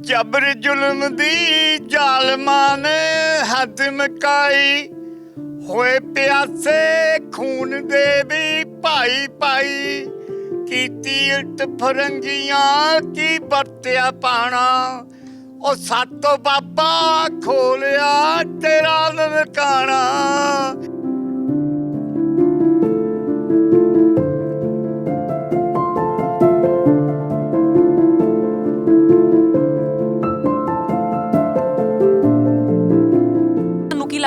ਜਬਰ ਜ਼ੁਲਮ ਦੀ ਜ਼ਾਲਮਾਂ ਨੇ ਹੱਦ ਮਕਾਈ। ਹੋਏ ਪਿਆਸੇ ਖੂਨ ਦੇ ਵੀ ਭਾਈ ਭਾਈ। ਕੀਤੀ ਉਲਟ ਫਰੰਗੀਆਂ ਕੀ ਵਰਤਿਆ ਪਾਣਾ। ਉਹ ਸਾਤੋਂ ਬਾਬਾ ਖੋਲਿਆ ਤੇਰਾ ਨਨਕਾਣਾ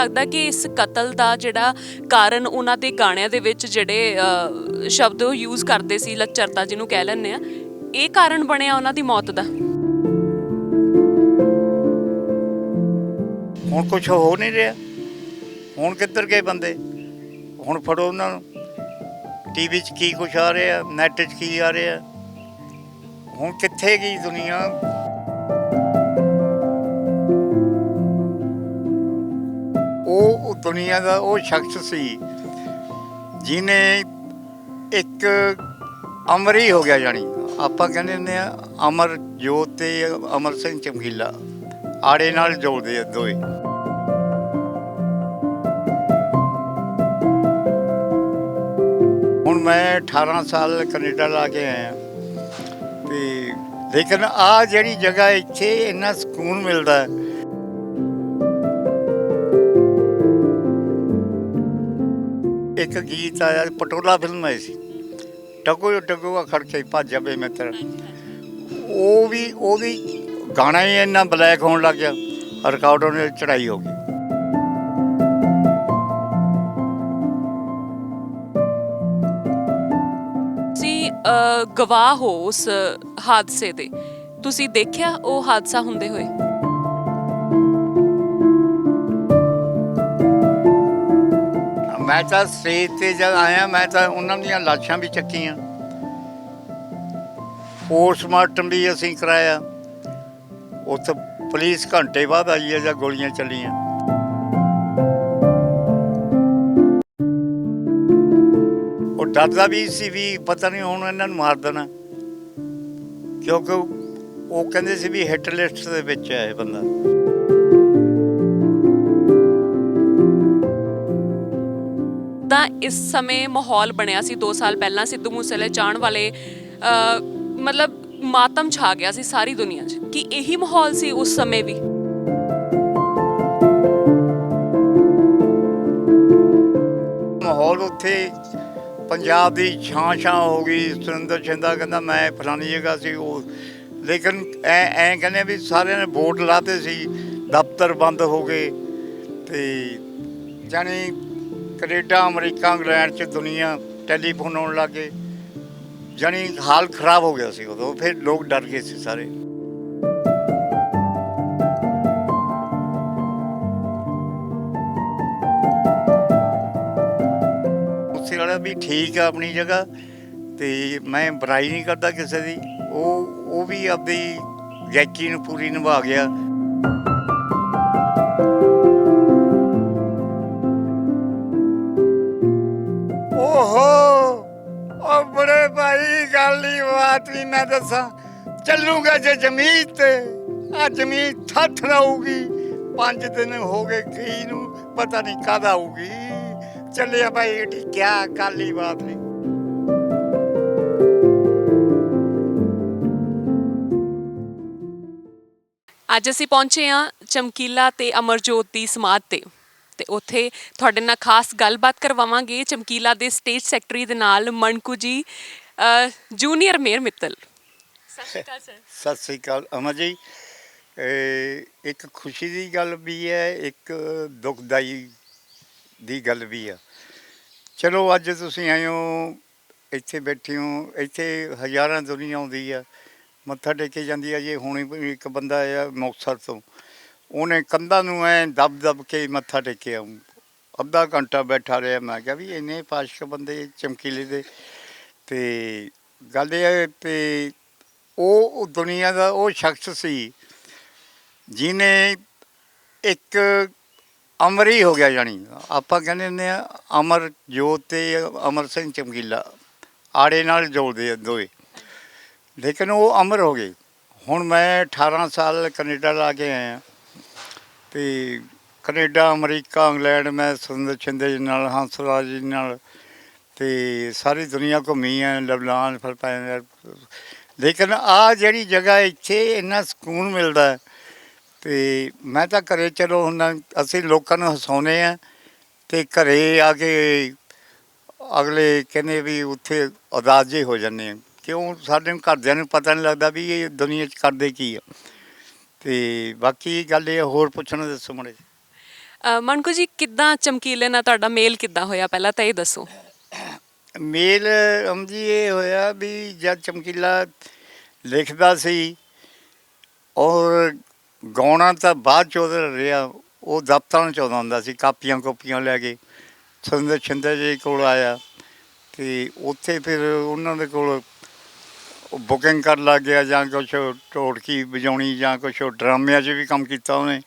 ਲੱਗਦਾ ਕਿ ਇਸ ਕਤਲ ਦਾ ਜਿਹੜਾ ਕਾਰਨ ਉਹਨਾਂ ਦੇ ਗਾਣਿਆਂ ਦੇ ਵਿੱਚ ਜਿਹੜੇ ਅਹ, ਸ਼ਬਦ ਉਹ ਯੂਜ਼ ਕਰਦੇ ਸੀ ਲੱਚਰਤਾ ਜਿਹਨੂੰ ਕਹਿ ਲੈਂਦੇ ਆ ਇਹ ਕਾਰਨ ਬਣਿਆ ਉਹਨਾਂ ਦੀ ਮੌਤ ਦਾ? ਹੁਣ ਕੁਝ ਹੋ ਨਹੀਂ ਰਿਹਾ। ਹੁਣ ਕਿੱਧਰ ਗਏ ਬੰਦੇ? ਹੁਣ ਫੜੋ ਉਹਨਾਂ ਨੂੰ। ਟੀਵੀ 'ਚ ਕੀ ਕੁਝ ਆ ਰਿਹਾ ਨੈਟ 'ਚ ਕੀ ਆ ਰਿਹਾ? ਹੁਣ ਕਿੱਥੇ ਗਈ ਦੁਨੀਆ? ਦੁਨੀਆ ਦਾ ਉਹ ਸ਼ਖਸ ਸੀ ਜਿਨੇ ਇੱਕ ਅਮਰ ਹੀ ਹੋ ਗਿਆ ਜਾਣੀ। ਆਪਾਂ ਕਹਿੰਦੇ ਹੁੰਦੇ ਆ, ਅਮਰ ਜੋਤ ਤੇ ਅਮਰ ਸਿੰਘ ਚਮਕੀਲਾ, ਆੜੇ ਨਾਲ ਜੋੜਦੇ ਆ ਦੋਏ। ਹੁਣ ਮੈਂ 18 ਸਾਲ ਕੈਨੇਡਾ ਲਾ ਕੇ ਆਇਆ। ਤੇ ਲੇਕਿਨ ਆ ਜਿਹੜੀ ਜਗ੍ਹਾ ਇੱਥੇ ਇੰਨਾ ਸਕੂਨ ਮਿਲਦਾ ਹੈ ਇੱਕ ਗੀਤ ਆਇਆ, ਪਟੋਲਾ ਫਿਲਮ ਆਈ ਸੀ। ਟਕੋ ਟਕੋ ਖੜ ਕੇ ਭੱਜ ਜਾਵੇ ਮਿੱਤਰ ਉਹ ਵੀ ਉਹ ਵੀ ਗਾਣਾ ਹੀ ਇੰਨਾ ਬਲੈਕ ਹੋਣ ਲੱਗ ਗਿਆ ਰਿਕਾਰਡ ਉਹਨੇ ਚੜਾਈ ਹੋ ਗਈ। ਗਵਾਹ ਹੋ ਉਸ ਹਾਦਸੇ ਦੇ। ਤੁਸੀਂ ਦੇਖਿਆ ਉਹ ਹਾਦਸਾ ਹੁੰਦੇ ਹੋਏ? ਮੈਂ ਤਾਂ ਸਟੇਜ ਤੇ ਜਦ ਆਇਆ, ਮੈਂ ਤਾਂ ਉਹਨਾਂ ਦੀਆਂ ਲਾਸ਼ਾਂ ਵੀ ਚੱਕੀਆਂ। ਪੋਸਟਮਾਰਟਮ ਵੀ ਅਸੀਂ ਕਰਾਇਆ। ਉੱਥੇ ਪੁਲਿਸ ਘੰਟੇ ਬਾਅਦ ਆਈ ਹੈ ਜਾਂ ਗੋਲੀਆਂ ਚੱਲੀਆਂ। ਉਹ ਡਰਦਾ ਵੀ ਸੀ ਵੀ ਪਤਾ ਨਹੀਂ ਹੁਣ ਇਹਨਾਂ ਨੂੰ ਮਾਰ ਦੇਣਾ। ਕਿਉਂਕਿ ਉਹ ਕਹਿੰਦੇ ਸੀ ਵੀ ਹਿੱਟ ਲਿਸਟ ਦੇ ਵਿੱਚ ਹੈ ਇਹ ਬੰਦਾ। ਤਾਂ ਇਸ ਸਮੇਂ ਮਾਹੌਲ ਬਣਿਆ ਸੀ 2 ਸਾਲ ਪਹਿਲਾਂ ਸਿੱਧੂ ਮੂਸੇਵਾਲੇ ਚਾਹਣ ਵਾਲੇ ਅਹ, ਮਤਲਬ ਮਾਤਮ ਛਾ ਗਿਆ ਸੀ ਸਾਰੀ ਦੁਨੀਆ 'ਚ। ਕਿ ਇਹੀ ਮਾਹੌਲ ਸੀ ਉਸ ਸਮੇਂ ਵੀ? ਮਾਹੌਲ ਉੱਥੇ ਪੰਜਾਬ ਦੀ ਛਾਂ ਛਾਂ ਹੋ ਗਈ ਸੁਰਿੰਦਰ ਛਿੰਦਾ ਕਹਿੰਦਾ ਮੈਂ ਫਲਾਣੀ ਜਗ੍ਹਾ ਸੀ ਉਹ ਲੇਕਿਨ ਐ ਐ ਕਹਿੰਦੇ ਵੀ ਸਾਰਿਆਂ ਨੇ ਵੋਟ ਲਾਤੇ ਸੀ ਦਫ਼ਤਰ ਬੰਦ ਹੋ ਗਏ ਤੇ ਜਾਣੀ ਕੈਨੇਡਾ, ਅਮਰੀਕਾ, ਇੰਗਲੈਂਡ ਚ ਦੁਨੀਆ ਟੈਲੀਫੋਨ ਆਉਣ ਲੱਗੇ ਜਾਨੀ ਹਾਲ ਖਰਾਬ ਹੋ ਗਿਆ ਸੀ ਉਦੋਂ, ਫਿਰ ਲੋਕ ਡਰ ਗਏ ਸੀ ਸਾਰੇ। ਉਸੇ ਵਾਲਾ ਵੀ ਠੀਕ ਆ ਆਪਣੀ ਜਗ੍ਹਾ, ਤੇ ਮੈਂ ਬੁਰਾਈ ਨਹੀਂ ਕਰਦਾ ਕਿਸੇ ਦੀ। ਉਹ ਉਹ ਵੀ ਆਪਦੀ ਗਾਇਕੀ ਨੂੰ ਪੂਰੀ ਨਿਭਾ ਗਿਆ। ਮੈਂ ਦੱਸਾਂ, ਚੱਲੂਗਾ ਜੇ ਜ਼ਮੀਨ ਤੇ ਆ ਜ਼ਮੀਨ ਥੱਥ ਰਹੂਗੀ ਪੰਜ ਦਿਨ ਹੋ ਗਏ ਗਈ ਨੂੰ, ਪਤਾ ਨਹੀਂ ਕਦ ਆਊਗੀ। ਚੱਲਿਆ ਭਾਈ ਇਹ ਕਿਆ ਗੱਲ ਬਾਤ ਨਹੀਂ ਅੱਜ ਅਸੀਂ ਪਹੁੰਚੇ ਹਾਂ ਚਮਕੀਲਾ ਤੇ ਅਮਰਜੋਤ ਦੀ ਸਮਾਧ ਤੇ। ਤੇ ਉੱਥੇ ਤੁਹਾਡੇ ਨਾਲ ਖਾਸ ਗੱਲਬਾਤ ਕਰਵਾਵਾਂਗੇ ਚਮਕੀਲਾ ਦੇ ਸਟੇਟ ਸੈਕਟਰੀ ਦੇ ਨਾਲ ਮਣਕੂ ਜੀ ਜੂਨੀਅਰ ਮੇਅਰ ਮਿੱਤਲ। ਸਤਿ ਸ਼੍ਰੀ ਅਕਾਲ ਸਰ। ਸਤਿ ਸ੍ਰੀ ਅਕਾਲ ਅਮਰ ਜੀ। ਇਹ ਇੱਕ ਖੁਸ਼ੀ ਦੀ ਗੱਲ ਵੀ ਹੈ ਇੱਕ ਦੁਖਦਾਈ ਦੀ ਗੱਲ ਵੀ ਆ ਚਲੋ ਅੱਜ ਤੁਸੀਂ ਆਏ ਹੋ ਇੱਥੇ ਬੈਠੇ ਹੋ ਇੱਥੇ ਹਜ਼ਾਰਾਂ ਦੁਨੀਆ ਆਉਂਦੀ ਆ ਮੱਥਾ ਟੇਕੇ ਜਾਂਦੀ ਆ ਜੇ ਹੁਣੇ ਇੱਕ ਬੰਦਾ ਆਇਆ ਮੁਕਤਸਰ ਤੋਂ। ਉਹਨੇ ਕੰਧਾਂ ਨੂੰ ਐ ਦਬ ਦਬ ਕੇ ਮੱਥਾ ਟੇਕਿਆ। ਅੱਧਾ ਘੰਟਾ ਬੈਠਾ ਰਿਹਾ ਮੈਂ ਕਿਹਾ ਵੀ ਇੰਨੇ ਪਾਸ਼ਕ ਬੰਦੇ ਚਮਕੀਲੇ ਦੇ। ਤੇ ਗੱਲ ਇਹ ਹੈ ਤੇ ਉਹ ਦੁਨੀਆ ਦਾ ਉਹ ਸ਼ਖਸ ਸੀ ਜਿਨੇ ਇੱਕ ਅਮਰ ਹੀ ਹੋ ਗਿਆ ਜਾਣੀ। ਆਪਾਂ ਕਹਿੰਦੇ ਹੁੰਦੇ ਆ ਅਮਰ ਜੋਤ ਤੇ ਅਮਰ ਸਿੰਘ ਚਮਕੀਲਾ, ਆੜੇ ਨਾਲ ਜੋੜਦੇ ਆ ਦੋਏ ਲੇਕਿਨ ਉਹ ਅਮਰ ਹੋ ਗਏ। ਹੁਣ ਮੈਂ 18 ਸਾਲ ਕੈਨੇਡਾ ਲਾ ਕੇ ਆਇਆ ਤੇ ਕੈਨੇਡਾ, ਅਮਰੀਕਾ, ਇੰਗਲੈਂਡ, ਮੈਂ ਸੁਰਿੰਦਰ ਛਿੰਦੇ ਜੀ ਨਾਲ ਹੰਸਰਾਜ ਜੀ ਨਾਲ ਤੇ ਸਾਰੀ ਦੁਨੀਆ ਘੁੰਮੀ ਆ ਲਬਨਾਨ ਫਿਲਪਾਈਨ ਲੇਕਿਨ ਆ ਜਿਹੜੀ ਜਗ੍ਹਾ ਇੱਥੇ ਇੰਨਾ ਸਕੂਨ ਮਿਲਦਾ ਹੈ ਤੇ ਮੈਂ ਤਾਂ ਘਰੇ ਚਲੋ ਹੁਣ ਅਸੀਂ ਲੋਕਾਂ ਨੂੰ ਹਸਾਉਨੇ ਆ ਤੇ ਘਰੇ ਆ ਕੇ ਅਗਲੇ ਕਹਿੰਦੇ ਵੀ ਉੱਥੇ ਉਦਾਸ ਜਿਹੇ ਹੋ ਜਾਂਦੇ ਆ ਕਿਉਂ? ਸਾਡੇ ਘਰਦਿਆਂ ਨੂੰ ਪਤਾ ਨਹੀਂ ਲੱਗਦਾ ਵੀ ਇਹ ਦੁਨੀਆ 'ਚ ਕਰਦੇ ਕੀ ਆ। ਤੇ ਬਾਕੀ ਗੱਲ ਇਹ ਹੋਰ ਪੁੱਛਣਾ ਦੱਸੋ ਮੜੇ ਅ, ਮਣਕੂ ਜੀ ਕਿੱਦਾਂ ਚਮਕੀਲੇ ਨਾਲ ਤੁਹਾਡਾ ਮੇਲ ਕਿੱਦਾਂ ਹੋਇਆ? ਪਹਿਲਾਂ ਤਾਂ ਇਹ ਦੱਸੋ। ਮੇਲ ਅਮਜੀ ਇਹ ਹੋਇਆ ਵੀ ਜਦ ਚਮਕੀਲਾ ਲਿਖਦਾ ਸੀ ਔਰ ਗਾਉਣਾ ਤਾਂ ਬਾਅਦ ਚ ਉਹਦਾ ਰਿਹਾ, ਉਹ ਦਫ਼ਤਰਾਂ ਚ ਆਉਂਦਾ ਹੁੰਦਾ ਸੀ, ਕਾਪੀਆਂ ਕੋਪੀਆਂ ਲੈ ਕੇ। ਸੁੰਦਰ ਛਿੰਦਰ ਜੀ ਕੋਲ ਆਇਆ ਤੇ ਉੱਥੇ ਫਿਰ ਉਹਨਾਂ ਦੇ ਕੋਲ ਬੁਕਿੰਗ ਕਰ ਲੱਗ ਗਿਆ ਜਾਂ ਕੁਛ ਢੋਲਕੀ ਵਜਾਉਣੀ ਜਾਂ ਕੁਛ ਡਰਾਮਿਆਂ 'ਚ ਵੀ ਕੰਮ ਕੀਤਾ ਉਹਨੇ।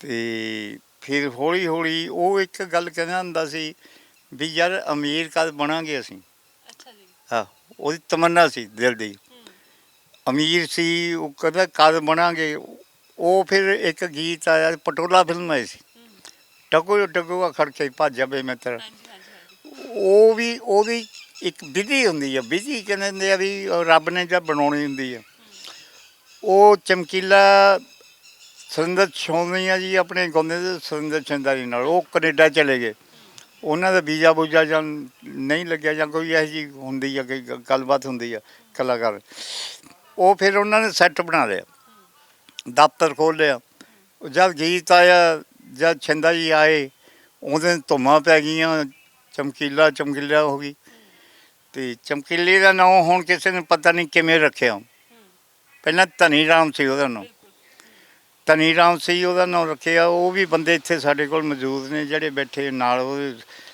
ਤੇ ਫਿਰ ਹੌਲੀ ਹੌਲੀ ਉਹ ਇੱਕ ਗੱਲ ਕਹਿੰਦਾ ਹੁੰਦਾ ਸੀ ਵੀ ਯਾਰ ਅਮੀਰ ਕਦ ਬਣਾਂਗੇ ਅਸੀਂ? ਅੱਛਾ ਜੀ। ਹਾਂ ਉਹਦੀ ਤਮੰਨਾ ਸੀ ਦਿਲ ਦੀ। ਅਮੀਰ ਸੀ ਉਹ ਕਹਿੰਦਾ ਕਦ ਬਣਾਂਗੇ? ਉਹ ਫਿਰ ਇੱਕ ਗੀਤ ਆਇਆ ਪਟੋਲਾ ਫਿਲਮ ਆਈ ਸੀ। ਟਕੋ ਟਕੋ ਖੜ ਕੇ ਭੱਜ ਜਾਵੇ ਮਿੱਤਰ। ਹਾਂਜੀ ਹਾਂਜੀ ਉਹ ਵੀ ਉਹਦੀ ਇੱਕ ਵਿਧੀ ਹੁੰਦੀ ਆ। ਵਿਧੀ ਕਹਿੰਦੇ ਹੁੰਦੇ ਆ ਵੀ ਉਹ ਰੱਬ ਨੇ ਜਦ ਬਣਾਉਣੀ ਹੁੰਦੀ ਆ। ਉਹ ਚਮਕੀਲਾ ਸੁਰਿੰਦਰ ਛੋਨੀਆ ਜੀ ਆਪਣੇ ਗਾਉਂਦੇ ਸੀ ਸੁਰਿੰਦਰ ਚੰਦਾਰੀ ਨਾਲ। ਉਹ ਕੈਨੇਡਾ ਚਲੇ ਗਏ। ਉਹਨਾਂ ਦਾ ਵੀਜ਼ਾ ਬੂਜਾ ਜਾਂ ਨਹੀਂ ਲੱਗਿਆ ਜਾਂ ਕੋਈ ਇਹੋ ਜਿਹੀ ਹੁੰਦੀ ਆ, ਕੋਈ ਗੱਲਬਾਤ ਹੁੰਦੀ ਆ, ਕਲਾਕਾਰ। ਉਹ ਫਿਰ ਉਹਨਾਂ ਨੇ ਸੈੱਟ ਬਣਾ ਲਿਆ। ਦਫ਼ਤਰ ਖੋਲ ਲਿਆ। ਉਹ ਜਦ ਗੀਤ ਆਇਆ, ਜਦ ਛਿੰਦਾ ਜੀ ਆਏ, ਉਹਦੇ ਧੁੰਮਾਂ ਪੈ ਗਈਆਂ, ਚਮਕੀਲਾ ਚਮਕੀਲਾ ਹੋ ਗਈ। ਤੇ ਚਮਕੀਲੇ ਦਾ ਨਾਮ ਹੁਣ ਕਿਸੇ ਨੂੰ ਪਤਾ ਨਹੀਂ ਕਿਵੇਂ ਰੱਖਿਆ। ਪਹਿਲਾਂ ਧਨੀ ਰਾਮ ਸੀ ਉਹਦਾ ਨਾਮ। ਧਨੀ ਰਾਮ ਸੀ ਉਹਦਾ ਨਾਮ ਰੱਖਿਆ ਉਹ ਵੀ ਬੰਦੇ ਇੱਥੇ ਸਾਡੇ ਕੋਲ ਮੌਜੂਦ ਨੇ ਜਿਹੜੇ ਬੈਠੇ ਨਾਲ ਉਹ